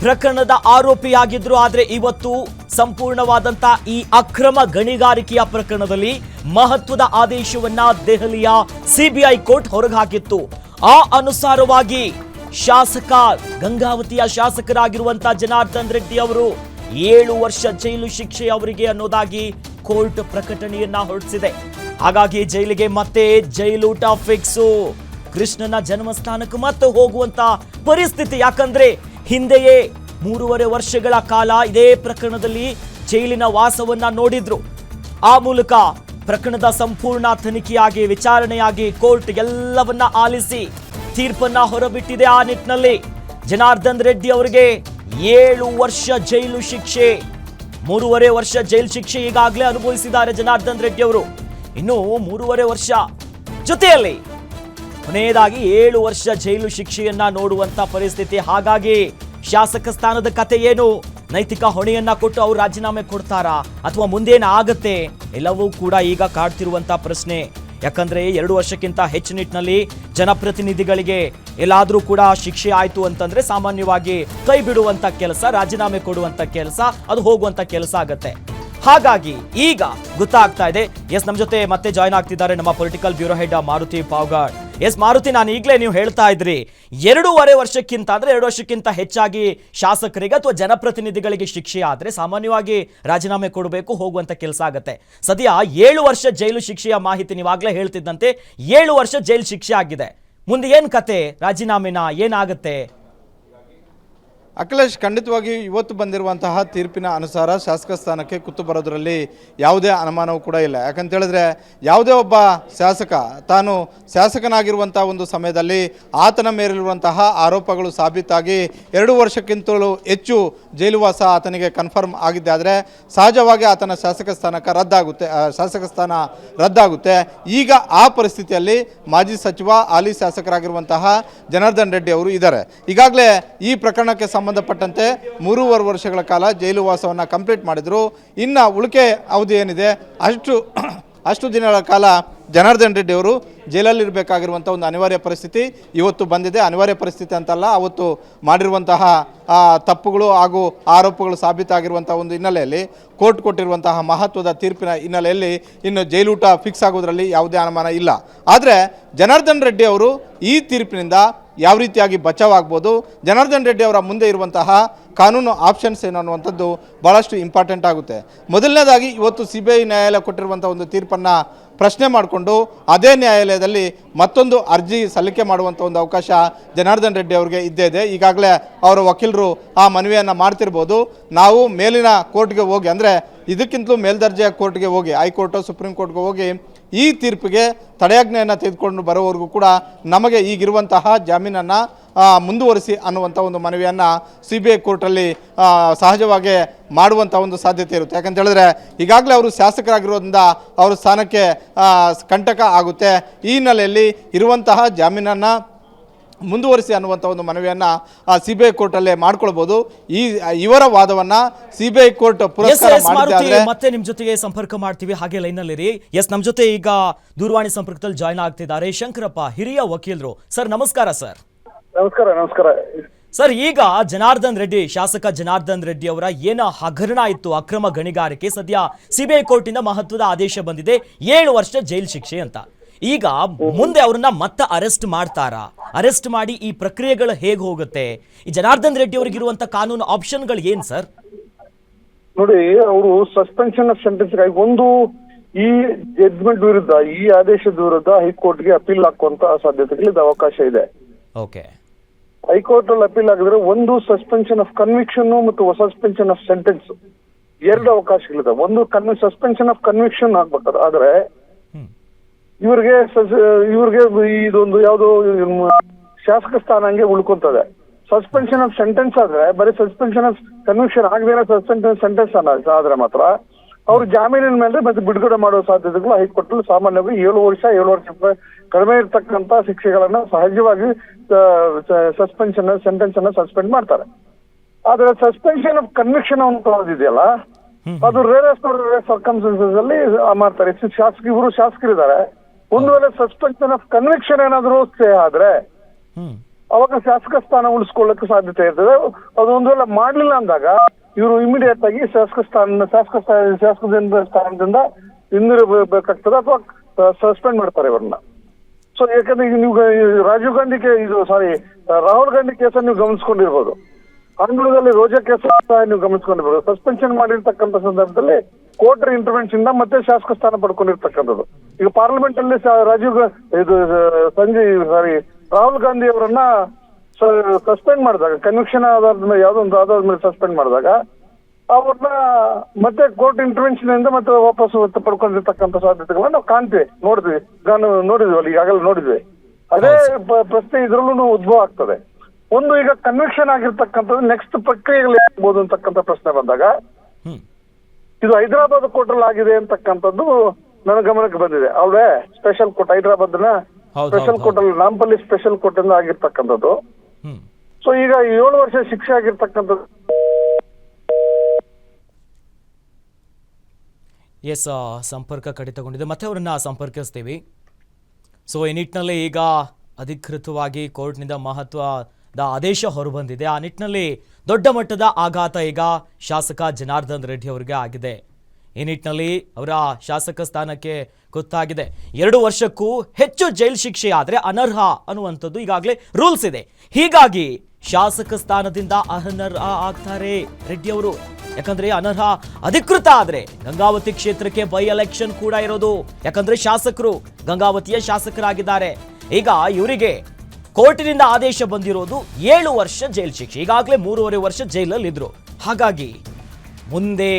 ಪ್ರಕರಣದ ಆರೋಪಿಯಾಗಿದ್ರು, ಆದರೆ ಇವತ್ತು ಸಂಪೂರ್ಣವಾದಂತ ಈ ಅಕ್ರಮ ಗಣಿಗಾರಿಕೆಯ ಪ್ರಕರಣದಲ್ಲಿ ಮಹತ್ವದ ಆದೇಶವನ್ನ ದೆಹಲಿಯ ಸಿಬಿಐ ಕೋರ್ಟ್ ಹೊರಗಾಕಿತ್ತು. ಆ ಅನುಸಾರವಾಗಿ ಶಾಸಕ ಗಂಗಾವತಿಯ ಶಾಸಕರಾಗಿರುವಂತಹ ಜನಾರ್ದನ್ ರೆಡ್ಡಿ ಅವರು ಏಳು ವರ್ಷ ಜೈಲು ಶಿಕ್ಷೆ ಅವರಿಗೆ ಅನ್ನೋದಾಗಿ ಕೋರ್ಟ್ ಪ್ರಕಟಣೆಯನ್ನ ಹೊರಡಿಸಿದೆ. ಹಾಗಾಗಿ ಜೈಲಿಗೆ ಮತ್ತೆ ಜೈಲೂಟ ಫಿಕ್ಸು ಕೃಷ್ಣನ ಜನ್ಮಸ್ಥಾನಕ್ಕೆ ಮತ್ತೆ ಹೋಗುವಂತ ಪರಿಸ್ಥಿತಿ. ಯಾಕಂದ್ರೆ ಹಿಂದೆಯೇ ಮೂರುವರೆ ವರ್ಷಗಳ ಕಾಲ ಇದೇ ಪ್ರಕರಣದಲ್ಲಿ ಜೈಲಿನ ವಾಸವನ್ನ ನೋಡಿದ್ರು. ಆ ಮೂಲಕ ಪ್ರಕರಣದ ಸಂಪೂರ್ಣ ತನಿಖೆಯಾಗಿ, ವಿಚಾರಣೆಯಾಗಿ ಕೋರ್ಟ್ ಎಲ್ಲವನ್ನ ಆಲಿಸಿ ತೀರ್ಪನ್ನ ಹೊರಬಿಟ್ಟಿದೆ ಆ ನಿಟ್ಟಿನಲ್ಲಿ. ಜನಾರ್ದನ್ ರೆಡ್ಡಿ ಅವರಿಗೆ ಏಳು ವರ್ಷ ಜೈಲು ಶಿಕ್ಷೆ. ಮೂರುವರೆ ವರ್ಷ ಜೈಲು ಶಿಕ್ಷೆ ಈಗಾಗಲೇ ಅನುಭವಿಸಿದ್ದಾರೆ ಜನಾರ್ದನ್ ರೆಡ್ಡಿ ಅವರು. ಇನ್ನು ಮೂರುವರೆ ವರ್ಷ ಜೊತೆಯಲ್ಲಿ ಕೊನೆಯದಾಗಿ ಏಳು ವರ್ಷ ಜೈಲು ಶಿಕ್ಷೆಯನ್ನ ನೋಡುವಂತ ಪರಿಸ್ಥಿತಿ. ಹಾಗಾಗಿ ಶಾಸಕ ಸ್ಥಾನದ ಕತೆ ಏನು? ನೈತಿಕ ಹೊಣೆಯನ್ನ ಕೊಟ್ಟು ಅವ್ರು ರಾಜೀನಾಮೆ ಕೊಡ್ತಾರಾ ಅಥವಾ ಮುಂದೇನು ಆಗತ್ತೆ? ಎಲ್ಲವೂ ಕೂಡ ಈಗ ಕಾಡ್ತಿರುವಂತ ಪ್ರಶ್ನೆ. ಯಾಕಂದ್ರೆ ಎರಡು ವರ್ಷಕ್ಕಿಂತ ಹೆಚ್ಚು ನಿಟ್ಟಿನಲ್ಲಿ ಜನಪ್ರತಿನಿಧಿಗಳಿಗೆ ಎಲ್ಲಾದರೂ ಕೂಡ ಶಿಕ್ಷೆ ಆಯ್ತು ಅಂತಂದ್ರೆ ಸಾಮಾನ್ಯವಾಗಿ ಕೈ ಬಿಡುವಂತ ಕೆಲಸ, ರಾಜೀನಾಮೆ ಕೊಡುವಂತ ಕೆಲಸ, ಅದು ಹೋಗುವಂತ ಕೆಲಸ ಆಗತ್ತೆ. ಹಾಗಾಗಿ ಈಗ ಗೊತ್ತಾಗ್ತಾ ಇದೆ. ಎಸ್ ನಮ್ಮ ಜೊತೆ ಮತ್ತೆ ಜಾಯ್ನ್ ಆಗ್ತಿದ್ದಾರೆ ನಮ್ಮ political bureau head Maruti Pavgad yes Maruti, ನಾನು ಈಗಲೇ ನೀವು ಹೇಳ್ತಾ ಇದ್ರಿ, ಎರಡೂವರೆ ವರ್ಷಕ್ಕಿಂತ ಅಂದರೆ ಎರಡು ವರ್ಷಕ್ಕಿಂತ ಹೆಚ್ಚಾಗಿ ಶಾಸಕರಿಗೆ ಅಥವಾ ಜನಪ್ರತಿನಿಧಿಗಳಿಗೆ ಶಿಕ್ಷೆ ಆದ್ರೆ ಸಾಮಾನ್ಯವಾಗಿ ರಾಜೀನಾಮೆ ಕೊಡಬೇಕು, ಹೋಗುವಂತ ಕೆಲಸ ಆಗುತ್ತೆ. ಸದ್ಯ ಏಳು ವರ್ಷ ಜೈಲು ಶಿಕ್ಷೆಯ ಮಾಹಿತಿ ನೀವಾಗಲೇ ಹೇಳ್ತಿದ್ದಂತೆ, ಏಳು ವರ್ಷ ಜೈಲು ಶಿಕ್ಷೆ ಆಗಿದೆ. ಮುಂದೆ ಏನು ಕತೆ? ರಾಜೀನಾಮೆನ ಏನಾಗತ್ತೆ? ಅಖಿಲೇಶ್ ಖಂಡಿತವಾಗಿ ಇವತ್ತು ಬಂದಿರುವಂತಹ ತೀರ್ಪಿನ ಅನುಸಾರ ಶಾಸಕ ಸ್ಥಾನಕ್ಕೆ ಕುತ್ತು ಬರೋದರಲ್ಲಿ ಯಾವುದೇ ಅನುಮಾನವೂ ಕೂಡ ಇಲ್ಲ. ಯಾಕಂತ ಹೇಳಿದ್ರೆ ಯಾವುದೇ ಒಬ್ಬ ಶಾಸಕ, ತಾನು ಶಾಸಕನಾಗಿರುವಂಥ ಒಂದು ಸಮಯದಲ್ಲಿ ಆತನ ಮೇಲಿರುವಂತಹ ಆರೋಪಗಳು ಸಾಬೀತಾಗಿ ಎರಡು ವರ್ಷಕ್ಕಿಂತಲೂ ಹೆಚ್ಚು ಜೈಲುವಾಸ ಆತನಿಗೆ ಕನ್ಫರ್ಮ್ ಆಗಿದ್ದೆ. ಆದರೆ ಸಹಜವಾಗಿ ಆತನ ಶಾಸಕ ಸ್ಥಾನಕ್ಕೆ ರದ್ದಾಗುತ್ತೆ ಶಾಸಕ ಸ್ಥಾನ ರದ್ದಾಗುತ್ತೆ. ಈಗ ಆ ಪರಿಸ್ಥಿತಿಯಲ್ಲಿ ಮಾಜಿ ಸಚಿವ, ಹಾಲಿ ಶಾಸಕರಾಗಿರುವಂತಹ ಜನಾರ್ದನ್ ರೆಡ್ಡಿ ಅವರು ಇದ್ದಾರೆ. ಈಗಾಗಲೇ ಈ ಪ್ರಕರಣಕ್ಕೆ ಸಂಬಂಧಪಟ್ಟಂತೆ ಮೂರುವರೆ ವರ್ಷಗಳ ಕಾಲ ಜೈಲುವಾಸವನ್ನು ಕಂಪ್ಲೀಟ್ ಮಾಡಿದರು. ಇನ್ನು ಉಳಿಕೆ ಅವಧಿ ಏನಿದೆ? ಅಷ್ಟು ಅಷ್ಟು ದಿನಗಳ ಕಾಲ ಜನಾರ್ದನ್ ರೆಡ್ಡಿ ಅವರು ಜೈಲಲ್ಲಿರಬೇಕಾಗಿರುವಂಥ ಒಂದು ಅನಿವಾರ್ಯ ಪರಿಸ್ಥಿತಿ ಇವತ್ತು ಬಂದಿದೆ. ಅನಿವಾರ್ಯ ಪರಿಸ್ಥಿತಿ ಅಂತಲ್ಲ, ಅವತ್ತು ಮಾಡಿರುವಂತಹ ತಪ್ಪುಗಳು ಹಾಗೂ ಆರೋಪಗಳು ಸಾಬೀತಾಗಿರುವಂಥ ಒಂದು ಹಿನ್ನೆಲೆಯಲ್ಲಿ ಕೋರ್ಟ್ ಕೊಟ್ಟಿರುವಂತಹ ಮಹತ್ವದ ತೀರ್ಪಿನ ಹಿನ್ನೆಲೆಯಲ್ಲಿ ಇನ್ನು ಜೈಲೂಟ ಫಿಕ್ಸ್ ಆಗೋದ್ರಲ್ಲಿ ಯಾವುದೇ ಅನುಮಾನ ಇಲ್ಲ. ಆದರೆ ಜನಾರ್ದನ್ ರೆಡ್ಡಿ ಅವರು ಈ ತೀರ್ಪಿನಿಂದ ಯಾವ ರೀತಿಯಾಗಿ ಬಚಾವಾಗ್ಬೋದು? ಜನಾರ್ದನ್ ರೆಡ್ಡಿ ಅವರ ಮುಂದೆ ಇರುವಂತಹ ಕಾನೂನು ಆಪ್ಷನ್ಸ್ ಏನು ಅನ್ನುವಂಥದ್ದು ಭಾಳಷ್ಟು ಇಂಪಾರ್ಟೆಂಟ್ ಆಗುತ್ತೆ. ಮೊದಲನೇದಾಗಿ ಇವತ್ತು ಸಿ ಬಿ ಐ ನ್ಯಾಯಾಲಯ ಕೊಟ್ಟಿರುವಂಥ ಒಂದು ತೀರ್ಪನ್ನು ಪ್ರಶ್ನೆ ಮಾಡಿಕೊಂಡು ಅದೇ ನ್ಯಾಯಾಲಯದಲ್ಲಿ ಮತ್ತೊಂದು ಅರ್ಜಿ ಸಲ್ಲಿಕೆ ಮಾಡುವಂಥ ಒಂದು ಅವಕಾಶ ಜನಾರ್ದನ್ ರೆಡ್ಡಿ ಅವರಿಗೆ ಇದ್ದೇ ಇದೆ. ಈಗಾಗಲೇ ಅವರ ವಕೀಲರು ಆ ಮನವಿಯನ್ನು ಮಾಡ್ತಿರ್ಬೋದು. ನಾವು ಮೇಲಿನ ಕೋರ್ಟ್ಗೆ ಹೋಗಿ, ಅಂದರೆ ಇದಕ್ಕಿಂತಲೂ ಮೇಲ್ದರ್ಜೆಯ ಕೋರ್ಟ್ಗೆ ಹೋಗಿ, ಹೈಕೋರ್ಟು, ಸುಪ್ರೀಂ ಕೋರ್ಟ್ಗೆ ಹೋಗಿ ಈ ತೀರ್ಪಿಗೆ ತಡೆಯಾಜ್ಞೆಯನ್ನು ತೆಗೆದುಕೊಂಡು ಬರೋವರೆಗೂ ಕೂಡ ನಮಗೆ ಈಗಿರುವಂತಹ ಜಾಮೀನನ್ನು ಮುಂದುವರಿಸಿ ಅನ್ನುವಂಥ ಒಂದು ಮನವಿಯನ್ನು ಸಿ ಬಿ ಐ ಕೋರ್ಟಲ್ಲಿ ಸಹಜವಾಗಿ ಮಾಡುವಂಥ ಒಂದು ಸಾಧ್ಯತೆ ಇರುತ್ತೆ. ಯಾಕಂತ ಹೇಳಿದ್ರೆ ಈಗಾಗಲೇ ಅವರು ಶಾಸಕರಾಗಿರೋದ್ರಿಂದ ಅವರ ಸ್ಥಾನಕ್ಕೆ ಕಂಟಕ ಆಗುತ್ತೆ. ಈ ಹಿನ್ನೆಲೆಯಲ್ಲಿ ಇರುವಂತಹ ಜಾಮೀನನ್ನು ಮುಂದುವರಿಸಿ ಅನ್ನುವಂಥ ಒಂದು ಮನವಿಯನ್ನು ಸಿ ಬಿ ಐ ಕೋರ್ಟಲ್ಲೇ ಮಾಡ್ಕೊಳ್ಬೋದು. ಈ ಇವರ ವಾದವನ್ನು ಸಿ ಬಿ ಐ ಕೋರ್ಟ್ ಪುರಸ್ಕಾರ ಮತ್ತೆ ನಿಮ್ಮ ಜೊತೆಗೆ ಸಂಪರ್ಕ ಮಾಡ್ತೀವಿ. ಹಾಗೆ ಲೈನಲ್ಲಿರಿ ನಲ್ಲಿರಿ ಎಸ್ ನಮ್ಮ ಜೊತೆ ಈಗ ದೂರವಾಣಿ ಸಂಪರ್ಕದಲ್ಲಿ ಜಾಯ್ನ್ ಆಗ್ತಿದ್ದಾರೆ. ಶಂಕರಪ್ಪ ಹಿರಿಯ ವಕೀಲರು. ಸರ್ ನಮಸ್ಕಾರ ಸರ್. ನಮಸ್ಕಾರ ನಮಸ್ಕಾರ. ಸರ್ ಈಗ ಜನಾರ್ದನ್ ರೆಡ್ಡಿ ಶಾಸಕ ಜನಾರ್ದನ್ ರೆಡ್ಡಿ ಅವರ ಏನ ಹಗರಣ ಇತ್ತು ಅಕ್ರಮ ಗಣಿಗಾರಿಕೆ? ಸದ್ಯ ಸಿಬಿಐ ಕೋರ್ಟಿಂದ ಮಹತ್ವದ ಆದೇಶ ಬಂದಿದೆ. ಏಳು ವರ್ಷ ಜೈಲು ಶಿಕ್ಷೆ ಅಂತ. ಈಗ ಮುಂದೆ ಅವ್ರನ್ನ ಮತ್ತೆ ಅರೆಸ್ಟ್ ಮಾಡ್ತಾರಾ? ಅರೆಸ್ಟ್ ಮಾಡಿ ಈ ಪ್ರಕ್ರಿಯೆಗಳು ಹೇಗೆ ಹೋಗುತ್ತೆ? ಈ ಜನಾರ್ದನ್ ರೆಡ್ಡಿ ಅವರಿಗಿರುವಂತ ಕಾನೂನು ಆಪ್ಷನ್ಗಳು ಏನ್ ಸರ್? ನೋಡಿ ಅವರು ಸಸ್ಪೆನ್ಷನ್ ಆಫ್ ಸೆಂಟೆನ್ಸ್ ಒಂದು ಈ ಜಡ್ಜ್ಮೆಂಟ್ ವಿರುದ್ಧ ಈ ಆದೇಶದ ವಿರುದ್ಧ ಹೈಕೋರ್ಟ್ಗೆ ಅಪೀಲ್ ಹಾಕುವಂತ ಸಾಧ್ಯತೆಗಳಿದೆ ಅವಕಾಶ ಇದೆ. ಓಕೆ. ಹೈಕೋರ್ಟ್ ಅಲ್ಲಿ ಅಪೀಲ್ ಆಗಿದ್ರೆ ಒಂದು ಸಸ್ಪೆನ್ಷನ್ ಆಫ್ ಕನ್ವಿಕ್ಷನ್ ಮತ್ತು ಸಸ್ಪೆನ್ಷನ್ ಆಫ್ ಸೆಂಟೆನ್ಸ್ ಎರಡು ಅವಕಾಶಗಳಿದೆ ಒಂದು ಕನ್ವಿ ಸಸ್ಪೆನ್ಷನ್ ಆಫ್ ಕನ್ವಿಕ್ಷನ್ ಆಗ್ಬೇಕಾದ್ರೆ. ಆದ್ರೆ ಇವ್ರಿಗೆ ಇವ್ರಿಗೆ ಇದೊಂದು ಯಾವ್ದು ಶಾಸಕ ಸ್ಥಾನ ಹಂಗೆ ಉಳ್ಕೊಂತದೆ. ಸಸ್ಪೆನ್ಷನ್ ಆಫ್ ಸೆಂಟೆನ್ಸ್ ಆದ್ರೆ ಬರೀ ಸಸ್ಪೆನ್ಷನ್ ಆಫ್ ಕನ್ವಿಕ್ಷನ್ ಆಗದೇನೆ ಸಸ್ಪೆನ್ಷನ್ ಸೆಂಟೆನ್ಸ್ ಆದ್ರೆ ಮಾತ್ರ ಅವ್ರು ಜಾಮೀನಿನ ಮೇಲೆ ಮತ್ತೆ ಬಿಡುಗಡೆ ಮಾಡುವ ಸಾಧ್ಯತೆಗಳು ಹೈಕೋರ್ಟ್ ಸಾಮಾನ್ಯವಾಗಿ ಏಳು ವರ್ಷ ಏಳು ವರ್ಷ ಕಡಿಮೆ ಇರತಕ್ಕಂತ ಶಿಕ್ಷೆಗಳನ್ನ ಸಹಜವಾಗಿ ಸಸ್ಪೆನ್ಷನ್ ಸೆಂಟೆನ್ಸ್ ಅನ್ನ ಸಸ್ಪೆಂಡ್ ಮಾಡ್ತಾರೆ. ಆದ್ರೆ ಸಸ್ಪೆನ್ಷನ್ ಆಫ್ ಕನ್ವಿಕ್ಷನ್ ಅಂತ ಇದೆಯಲ್ಲ ಅದು ರೇರೆಸ್ಟ್ ಸರ್ಕಮ್ಸ್ಟೆನ್ಸಸ್ ಅಲ್ಲಿ ಮಾಡ್ತಾರೆ. ಇಷ್ಟು ಶಾಸಕ ಇವರು ಶಾಸಕರಿದ್ದಾರೆ. ಒಂದು ವೇಳೆ ಸಸ್ಪೆನ್ಷನ್ ಆಫ್ ಕನ್ವಿಕ್ಷನ್ ಏನಾದ್ರು ಸ್ಟೇ ಆದ್ರೆ ಅವಾಗ ಶಾಸಕ ಸ್ಥಾನ ಉಳಿಸ್ಕೊಳ್ಳಕ್ಕೆ ಸಾಧ್ಯತೆ ಇರ್ತದೆ. ಅದು ಒಂದು ವೇಳೆ ಮಾಡ್ಲಿಲ್ಲ ಅಂದಾಗ ಇವರು ಇಮಿಡಿಯೇಟ್ ಆಗಿ ಶಾಸಕ ಸ್ಥಾನ ಶಾಸಕ ಶಾಸಕದಿಂದ ಸ್ಥಾನದಿಂದ ಹಿಂದಿರಬೇಕಾಗ್ತದೆ ಅಥವಾ ಸಸ್ಪೆಂಡ್ ಮಾಡ್ತಾರೆ ಇವ್ರನ್ನ. ಸೊ ಯಾಕಂದ್ರೆ ಈಗ ನೀವು ರಾಜೀವ್ ಗಾಂಧಿ ಇದು ಸಾರಿ ರಾಹುಲ್ ಗಾಂಧಿ ಕೇಸನ್ನು ನೀವು ಗಮನಿಸ್ಕೊಂಡಿರ್ಬೋದು. ಆಂಗ್ಲದಲ್ಲಿ ರೋಜಾ ಕೇಸ್ ನೀವು ಗಮನಿಸ್ಕೊಂಡಿರ್ಬೋದು. ಸಸ್ಪೆನ್ಷನ್ ಮಾಡಿರ್ತಕ್ಕಂಥ ಸಂದರ್ಭದಲ್ಲಿ ಕೋರ್ಟ್ ಇಂಟರ್ವೆನ್ಷನ್ ಮತ್ತೆ ಶಾಸಕ ಸ್ಥಾನ ಪಡ್ಕೊಂಡಿರ್ತಕ್ಕಂಥದ್ದು. ಈಗ ಪಾರ್ಲಿಮೆಂಟ್ ಅಲ್ಲಿ ರಾಜೀವ್ ಇದು ಸಂಜಯ್ ಸಾರಿ ರಾಹುಲ್ ಗಾಂಧಿ ಅವರನ್ನ ಸಸ್ಪೆಂಡ್ ಮಾಡಿದಾಗ ಕನ್ವಿಕ್ಷನ್ ಆಧಾರದ ಮೇಲೆ ಯಾವ್ದೊಂದು ಆಧಾರದ ಮೇಲೆ ಸಸ್ಪೆಂಡ್ ಮಾಡಿದಾಗ ಅವ್ರನ್ನ ಮತ್ತೆ ಕೋರ್ಟ್ ಇಂಟರ್ವೆನ್ಷನ್ ಇಂದ ಮತ್ತೆ ವಾಪಸ್ ಪಡ್ಕೊಂಡಿರ್ತಕ್ಕಂಥ ಸಾಧ್ಯತೆಗಳನ್ನ ನಾವು ಕಾಣ್ತೀವಿ ನೋಡಿದ್ವಿ ನಾನು ನೋಡಿದ್ವಿ ಅಲ್ಲಿ ಈಗಾಗಲೇ ನೋಡಿದ್ವಿ. ಅದೇ ಪ್ರಶ್ನೆ ಇದ್ರಲ್ಲೂ ಉದ್ಭವ ಆಗ್ತದೆ. ಒಂದು ಈಗ ಕನ್ವಿಕ್ಷನ್ ಆಗಿರ್ತಕ್ಕಂಥದ್ದು ನೆಕ್ಸ್ಟ್ ಪ್ರಕ್ರಿಯೆಗಳು ಆಗ್ಬೋದು ಅಂತಕ್ಕಂಥ ಪ್ರಶ್ನೆ ಬಂದಾಗ ಇದು ಹೈದರಾಬಾದ್ ಕೋರ್ಟ್ ಅಲ್ಲಿ ಆಗಿದೆ ಅಂತಕ್ಕಂಥದ್ದು ನನ್ನ ಗಮನಕ್ಕೆ ಬಂದಿದೆ. ಅಲ್ವೇ ಸ್ಪೆಷಲ್ ಕೋರ್ಟ್ ಹೈದರಾಬಾದ್ನ ಸ್ಪೆಷಲ್ ಕೋರ್ಟ್ ಅಲ್ಲಿ ನಾಂಪಲ್ಲಿ ಸ್ಪೆಷಲ್ ಕೋರ್ಟ್ ಇಂದ ಆಗಿರ್ತಕ್ಕಂಥದ್ದು ಸೊ ಈಗ ಏಳು ವರ್ಷ ಶಿಕ್ಷೆ ಆಗಿರ್ತಕ್ಕಂಥದ್ದು. ಎಸ್ ಸಂಪರ್ಕ ಕಡಿತಗೊಂಡಿದೆ. ಮತ್ತೆ ಅವರನ್ನ ಸಂಪರ್ಕಿಸ್ತೀವಿ. ಸೊ ಈ ನಿಟ್ಟಿನಲ್ಲಿ ಈಗ ಅಧಿಕೃತವಾಗಿ ಕೋರ್ಟ್ನಿಂದ ಮಹತ್ವದ ಆದೇಶ ಹೊರಬಂದಿದೆ. ಆ ನಿಟ್ಟಿನಲ್ಲಿ ದೊಡ್ಡ ಮಟ್ಟದ ಆಘಾತ ಈಗ ಶಾಸಕ ಜನಾರ್ದನ್ ರೆಡ್ಡಿ ಅವರಿಗೆ ಆಗಿದೆ. ಈ ನಿಟ್ಟಿನಲ್ಲಿ ಅವರ ಶಾಸಕ ಸ್ಥಾನಕ್ಕೆ ಗೊತ್ತಾಗಿದೆ. ಎರಡು ವರ್ಷಕ್ಕೂ ಹೆಚ್ಚು ಜೈಲ್ ಶಿಕ್ಷೆ ಆದರೆ ಅನರ್ಹ ಅನ್ನುವಂಥದ್ದು ಈಗಾಗಲೇ ರೂಲ್ಸ್ ಇದೆ. ಹೀಗಾಗಿ ಶಾಸಕ ಸ್ಥಾನದಿಂದ ಅನರ್ಹ ಆಗ್ತಾರೆ ರೆಡ್ಡಿ ಅವರು. ಯಾಕಂದ್ರೆ ಅನರ್ಹ, ಅಧಿಕೃತ ಆದ್ರೆ ಗಂಗಾವತಿ ಕ್ಷೇತ್ರಕ್ಕೆ ಬೈ ಎಲೆಕ್ಷನ್ ಕೂಡ ಇರೋದು. ಯಾಕಂದ್ರೆ ಶಾಸಕರು ಗಂಗಾವತಿಯ ಶಾಸಕರಾಗಿದ್ದಾರೆ. ಈಗ ಇವರಿಗೆ ಕೋರ್ಟಿನಿಂದ ಆದೇಶ ಬಂದಿರೋದು ಏಳು ವರ್ಷ ಜೈಲು ಶಿಕ್ಷೆ. ಈಗಾಗಲೇ ಮೂರುವರೆ ವರ್ಷ ಜೈಲಲ್ಲಿ ಇದ್ರು. ಹಾಗಾಗಿ ಮುಂದೆ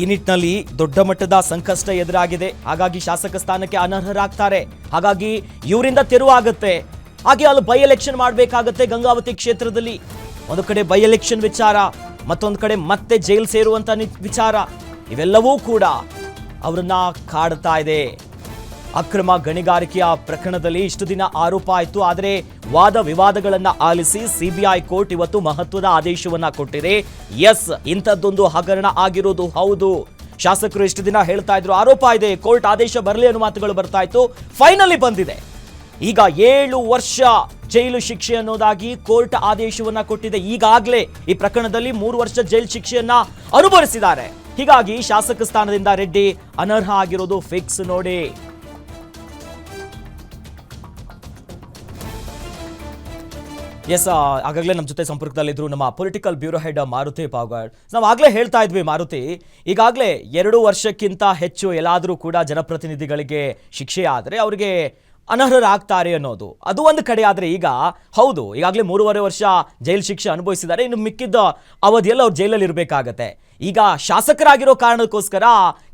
ಈ ನಿಟ್ಟಿನಲ್ಲಿ ದೊಡ್ಡ ಮಟ್ಟದ ಸಂಕಷ್ಟ ಎದುರಾಗಿದೆ. ಹಾಗಾಗಿ ಶಾಸಕ ಸ್ಥಾನಕ್ಕೆ ಅನರ್ಹರಾಗ್ತಾರೆ. ಹಾಗಾಗಿ ಇವರಿಂದ ತೆರವಾಗುತ್ತೆ ಹಾಗೆ ಅಲ್ಲಿ ಬೈ ಎಲೆಕ್ಷನ್ ಮಾಡಬೇಕಾಗತ್ತೆ ಗಂಗಾವತಿ ಕ್ಷೇತ್ರದಲ್ಲಿ. ಒಂದು ಕಡೆ ಬೈ ಎಲೆಕ್ಷನ್ ವಿಚಾರ ಮತ್ತೊಂದು ಕಡೆ ಮತ್ತೆ ಜೈಲ್ ಸೇರುವಂತ ವಿಚಾರ. ಇವೆಲ್ಲವೂ ಕೂಡ ಅವರನ್ನ ಕಾಡ್ತಾ ಇದೆ. ಅಕ್ರಮ ಗಣಿಗಾರಿಕೆಯ ಪ್ರಕರಣದಲ್ಲಿ ಇಷ್ಟು ದಿನ ಆರೋಪ ಆಯಿತು. ಆದರೆ ವಾದ ವಿವಾದಗಳನ್ನು ಆಲಿಸಿ ಸಿಬಿಐ ಕೋರ್ಟ್ ಇವತ್ತು ಮಹತ್ವದ ಆದೇಶವನ್ನ ಕೊಟ್ಟಿದೆ. ಎಸ್, ಇಂಥದ್ದೊಂದು ಹಗರಣ ಆಗಿರೋದು ಹೌದು. ಶಾಸಕರು ಇಷ್ಟು ದಿನ ಹೇಳ್ತಾ ಇದ್ರು. ಆರೋಪ ಇದೆ. ಕೋರ್ಟ್ ಆದೇಶ ಬರಲಿ ಅನ್ನೋ ಮಾತುಗಳು ಬರ್ತಾ ಇತ್ತು. ಫೈನಲಿ ಬಂದಿದೆ. ಈಗ ಏಳು ವರ್ಷ ಜೈಲು ಶಿಕ್ಷೆ ಅನ್ನೋದಾಗಿ ಕೋರ್ಟ್ ಆದೇಶವನ್ನ ಕೊಟ್ಟಿದೆ. ಈಗಾಗಲೇ ಈ ಪ್ರಕರಣದಲ್ಲಿ ಮೂರು ವರ್ಷ ಜೈಲು ಶಿಕ್ಷೆಯನ್ನ ಅನುಭವಿಸಿದ್ದಾರೆ. ಹೀಗಾಗಿ ಶಾಸಕ ಸ್ಥಾನದಿಂದ ರೆಡ್ಡಿ ಅನರ್ಹ ಆಗಿರೋದು ಫಿಕ್ಸ್ ನೋಡಿ. ಎಸ್ ಆಗಾಗಲೇ ನಮ್ಮ ಜೊತೆ ಸಂಪರ್ಕದಲ್ಲಿದ್ರು ನಮ್ಮ political bureau head Maruti Pavgad. ನಾವು ಆಗಲೇ ಹೇಳ್ತಾ ಇದ್ವಿ ಮಾರುತಿ, ಈಗಾಗಲೇ ಎರಡು ವರ್ಷಕ್ಕಿಂತ ಹೆಚ್ಚು ಎಲ್ಲಾದರೂ ಕೂಡ ಜನಪ್ರತಿನಿಧಿಗಳಿಗೆ ಶಿಕ್ಷೆ ಆದರೆ ಅವರಿಗೆ ಅನರ್ಹರಾಗ್ತಾರೆ ಅನ್ನೋದು. ಅದು ಒಂದು ಕಡೆ ಆದರೆ ಈಗ, ಹೌದು, ಈಗಾಗಲೇ ಮೂರುವರೆ ವರ್ಷ ಜೈಲು ಶಿಕ್ಷೆ ಅನುಭವಿಸಿದ್ದಾರೆ, ಇನ್ನು ಮಿಕ್ಕಿದ್ದ ಅವಧಿಯಲ್ಲಿ ಅವ್ರು ಜೈಲಲ್ಲಿ ಇರಬೇಕಾಗತ್ತೆ. ಈಗ ಶಾಸಕರಾಗಿರೋ ಕಾರಣಕ್ಕೋಸ್ಕರ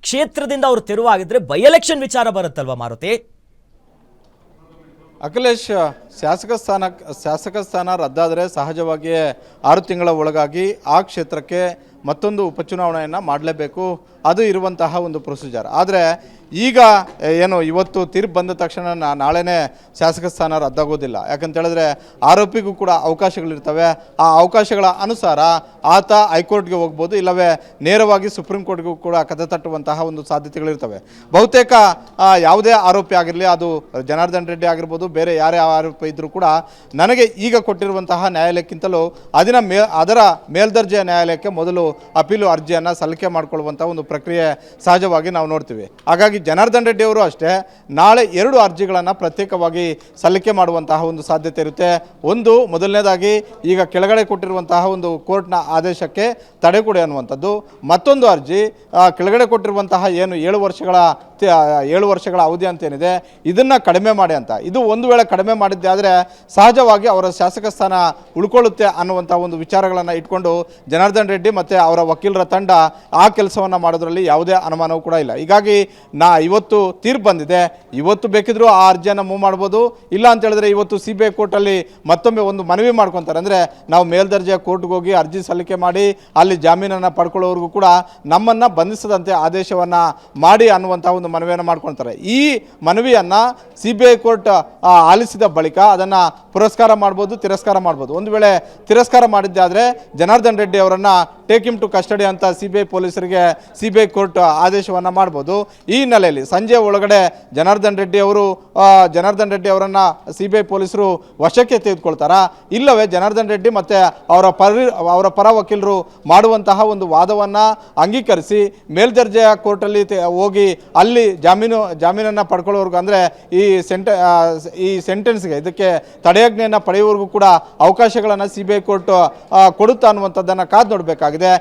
ಕ್ಷೇತ್ರದಿಂದ ಅವರು ತೆರವಾಗಿದ್ರೆ ಬೈ ಎಲೆಕ್ಷನ್ ವಿಚಾರ ಬರುತ್ತಲ್ವಾ ಮಾರುತಿ? ಅಖಿಲೇಶ್, ಶಾಸಕ ಸ್ಥಾನ ಶಾಸಕ ಸ್ಥಾನ ರದ್ದಾದರೆ ಸಹಜವಾಗಿಯೇ ಆರು ತಿಂಗಳ ಒಳಗಾಗಿ ಆ ಕ್ಷೇತ್ರಕ್ಕೆ ಮತ್ತೊಂದು ಉಪಚುನಾವಣೆಯನ್ನು ಮಾಡಲೇಬೇಕು. ಅದು ಇರುವಂತಹ ಒಂದು ಪ್ರೊಸೀಜರ್ ಆದರೆ ಈಗ ಏನು, ಇವತ್ತು ತೀರ್ಪು ಬಂದ ತಕ್ಷಣ ನಾಳೆನೇ ಶಾಸಕ ಸ್ಥಾನ ರದ್ದಾಗೋದಿಲ್ಲ. ಯಾಕಂತ ಹೇಳಿದ್ರೆ ಆರೋಪಿಗೂ ಕೂಡ ಅವಕಾಶಗಳಿರ್ತವೆ. ಆ ಅವಕಾಶಗಳ ಅನುಸಾರ ಆತ ಹೈಕೋರ್ಟ್ಗೆ ಹೋಗ್ಬೋದು, ಇಲ್ಲವೇ ನೇರವಾಗಿ ಸುಪ್ರೀಂ ಕೋರ್ಟ್ಗೂ ಕೂಡ ಕತೆ ತಟ್ಟುವಂತಹ ಒಂದು ಸಾಧ್ಯತೆಗಳಿರ್ತವೆ. ಬಹುತೇಕ ಯಾವುದೇ ಆರೋಪಿ ಆಗಿರಲಿ, ಅದು ಜನಾರ್ದನ್ ರೆಡ್ಡಿ ಆಗಿರ್ಬೋದು, ಬೇರೆ ಯಾರೇ ಆರೋಪಿ ಇದ್ದರೂ ಕೂಡ ನನಗೆ ಈಗ ಕೊಟ್ಟಿರುವಂತಹ ನ್ಯಾಯಾಲಯಕ್ಕಿಂತಲೂ ಅದರ ಮೇ, ಅದರ ಮೇಲ್ದರ್ಜೆಯ ನ್ಯಾಯಾಲಯಕ್ಕೆ ಮೊದಲು ಅಪೀಲು ಅರ್ಜಿಯನ್ನು ಸಲ್ಲಿಕೆ ಮಾಡಿಕೊಳ್ಳುವಂಥ ಒಂದು ಪ್ರಕ್ರಿಯೆ ಸಹಜವಾಗಿ ನಾವು ನೋಡ್ತೀವಿ. ಹಾಗಾಗಿ ಜನಾರ್ದನ್ ರೆಡ್ಡಿ ಅವರು ಅಷ್ಟೇ ನಾಳೆ ಎರಡು ಅರ್ಜಿಗಳನ್ನು ಪ್ರತ್ಯೇಕವಾಗಿ ಸಲ್ಲಿಕೆ ಮಾಡುವಂತಹ ಒಂದು ಸಾಧ್ಯತೆ ಇರುತ್ತೆ. ಒಂದು, ಮೊದಲನೇದಾಗಿ ಈಗ ಕೆಳಗಡೆ ಕೊಟ್ಟಿರುವಂತಹ ಒಂದು ಕೋರ್ಟ್ನ ಆದೇಶಕ್ಕೆ ತಡೆಕೊಡಿ ಅನ್ನುವಂಥದ್ದು. ಮತ್ತೊಂದು ಅರ್ಜಿ ಕೆಳಗಡೆ ಕೊಟ್ಟಿರುವಂತಹ ಏನು ಏಳು ವರ್ಷಗಳ ಏಳು ವರ್ಷಗಳ ಅವಧಿ ಅಂತೇನಿದೆ, ಇದನ್ನು ಕಡಿಮೆ ಮಾಡಿ ಅಂತ. ಇದು ಒಂದು ವೇಳೆ ಕಡಿಮೆ ಮಾಡಿದ್ದೆ ಆದರೆ ಸಹಜವಾಗಿ ಅವರ ಶಾಸಕ ಸ್ಥಾನ ಉಳ್ಕೊಳ್ಳುತ್ತೆ ಅನ್ನುವಂಥ ಒಂದು ವಿಚಾರಗಳನ್ನು ಇಟ್ಕೊಂಡು ಜನಾರ್ದನ್ ರೆಡ್ಡಿ ಮತ್ತು ಅವರ ವಕೀಲರ ತಂಡ ಆ ಕೆಲಸವನ್ನು ಮಾಡೋದ್ರಲ್ಲಿ ಯಾವುದೇ ಅನುಮಾನವೂ ಕೂಡ ಇಲ್ಲ. ಹೀಗಾಗಿ ನಾ ಇವತ್ತು ತೀರ್ಪು ಬಂದಿದೆ. ಇವತ್ತು ಬೇಕಿದ್ರೂ ಆ ಅರ್ಜಿಯನ್ನು ಮೂವ್ ಮಾಡ್ಬೋದು. ಇಲ್ಲ ಅಂತ ಹೇಳಿದ್ರೆ ಇವತ್ತು ಸಿ ಬಿ ಐ ಕೋರ್ಟಲ್ಲಿ ಮತ್ತೊಮ್ಮೆ ಒಂದು ಮನವಿ ಮಾಡ್ಕೊತಾರೆ. ಅಂದರೆ ನಾವು ಮೇಲ್ದರ್ಜೆ ಕೋರ್ಟ್ಗೆ ಹೋಗಿ ಅರ್ಜಿ ಸಲ್ಲಿಕೆ ಮಾಡಿ ಅಲ್ಲಿ ಜಾಮೀನನ್ನು ಪಡ್ಕೊಳ್ಳೋವರೆಗೂ ಕೂಡ ನಮ್ಮನ್ನು ಬಂಧಿಸದಂತೆ ಆದೇಶವನ್ನು ಮಾಡಿ ಅನ್ನುವಂಥ ಒಂದು ಮನವಿಯನ್ನು ಮಾಡ್ಕೊಳ್ತಾರೆ. ಈ ಮನವಿಯನ್ನು ಸಿ ಬಿ ಐ ಕೋರ್ಟ್ ಆಲಿಸಿದ ಬಳಿಕ ಅದನ್ನು ಪುರಸ್ಕಾರ ಮಾಡ್ಬೋದು, ತಿರಸ್ಕಾರ ಮಾಡ್ಬೋದು. ಒಂದು ವೇಳೆ ತಿರಸ್ಕಾರ ಮಾಡಿದ್ದಾದರೆ ಜನಾರ್ದನ್ ರೆಡ್ಡಿ ಅವರನ್ನು ಟೇಕ್ ಇಮ್ ಟು ಕಸ್ಟಡಿ ಅಂತ ಸಿ ಬಿ ಐ ಪೊಲೀಸರಿಗೆ ಸಿ ಬಿ ಐ ಕೋರ್ಟ್ ಆದೇಶವನ್ನು ಮಾಡ್ಬೋದು. ಈ ಹಿನ್ನೆಲೆಯಲ್ಲಿ ಸಂಜೆ ಒಳಗಡೆ ಜನಾರ್ದನ್ ರೆಡ್ಡಿ ಅವರು ಜನಾರ್ದನ್ ರೆಡ್ಡಿ ಅವರನ್ನು ಸಿ ಬಿ ಐ ಪೊಲೀಸರು ವಶಕ್ಕೆ ತೆಗೆದುಕೊಳ್ತಾರಾ. ಇಲ್ಲವೇ ಜನಾರ್ದನ್ ರೆಡ್ಡಿ ಮತ್ತು ಅವರ ಪರಿ, ಅವರ ಪರ ವಕೀಲರು ಮಾಡುವಂತಹ ಒಂದು ವಾದವನ್ನು ಅಂಗೀಕರಿಸಿ ಮೇಲ್ದರ್ಜೆಯ ಕೋರ್ಟಲ್ಲಿ ಹೋಗಿ ಅಲ್ಲಿ ಜಾಮೀನು, ಜಾಮೀನನ್ನು ಪಡ್ಕೊಳ್ಳೋವರೆಗೂ ಅಂದರೆ ಈ ಸೆಂಟ ಈ ಸೆಂಟೆನ್ಸ್ಗೆ ಇದಕ್ಕೆ ತಡೆಯಾಜ್ಞೆಯನ್ನು ಪಡೆಯುವವರೆಗೂ ಕೂಡ ಅವಕಾಶಗಳನ್ನು ಸಿ ಬಿ ಐ ಕೋರ್ಟ್ ಕೊಡುತ್ತಾ ಅನ್ನುವಂಥದ್ದನ್ನು ಕಾದು ನೋಡಬೇಕಾಗಿದೆ.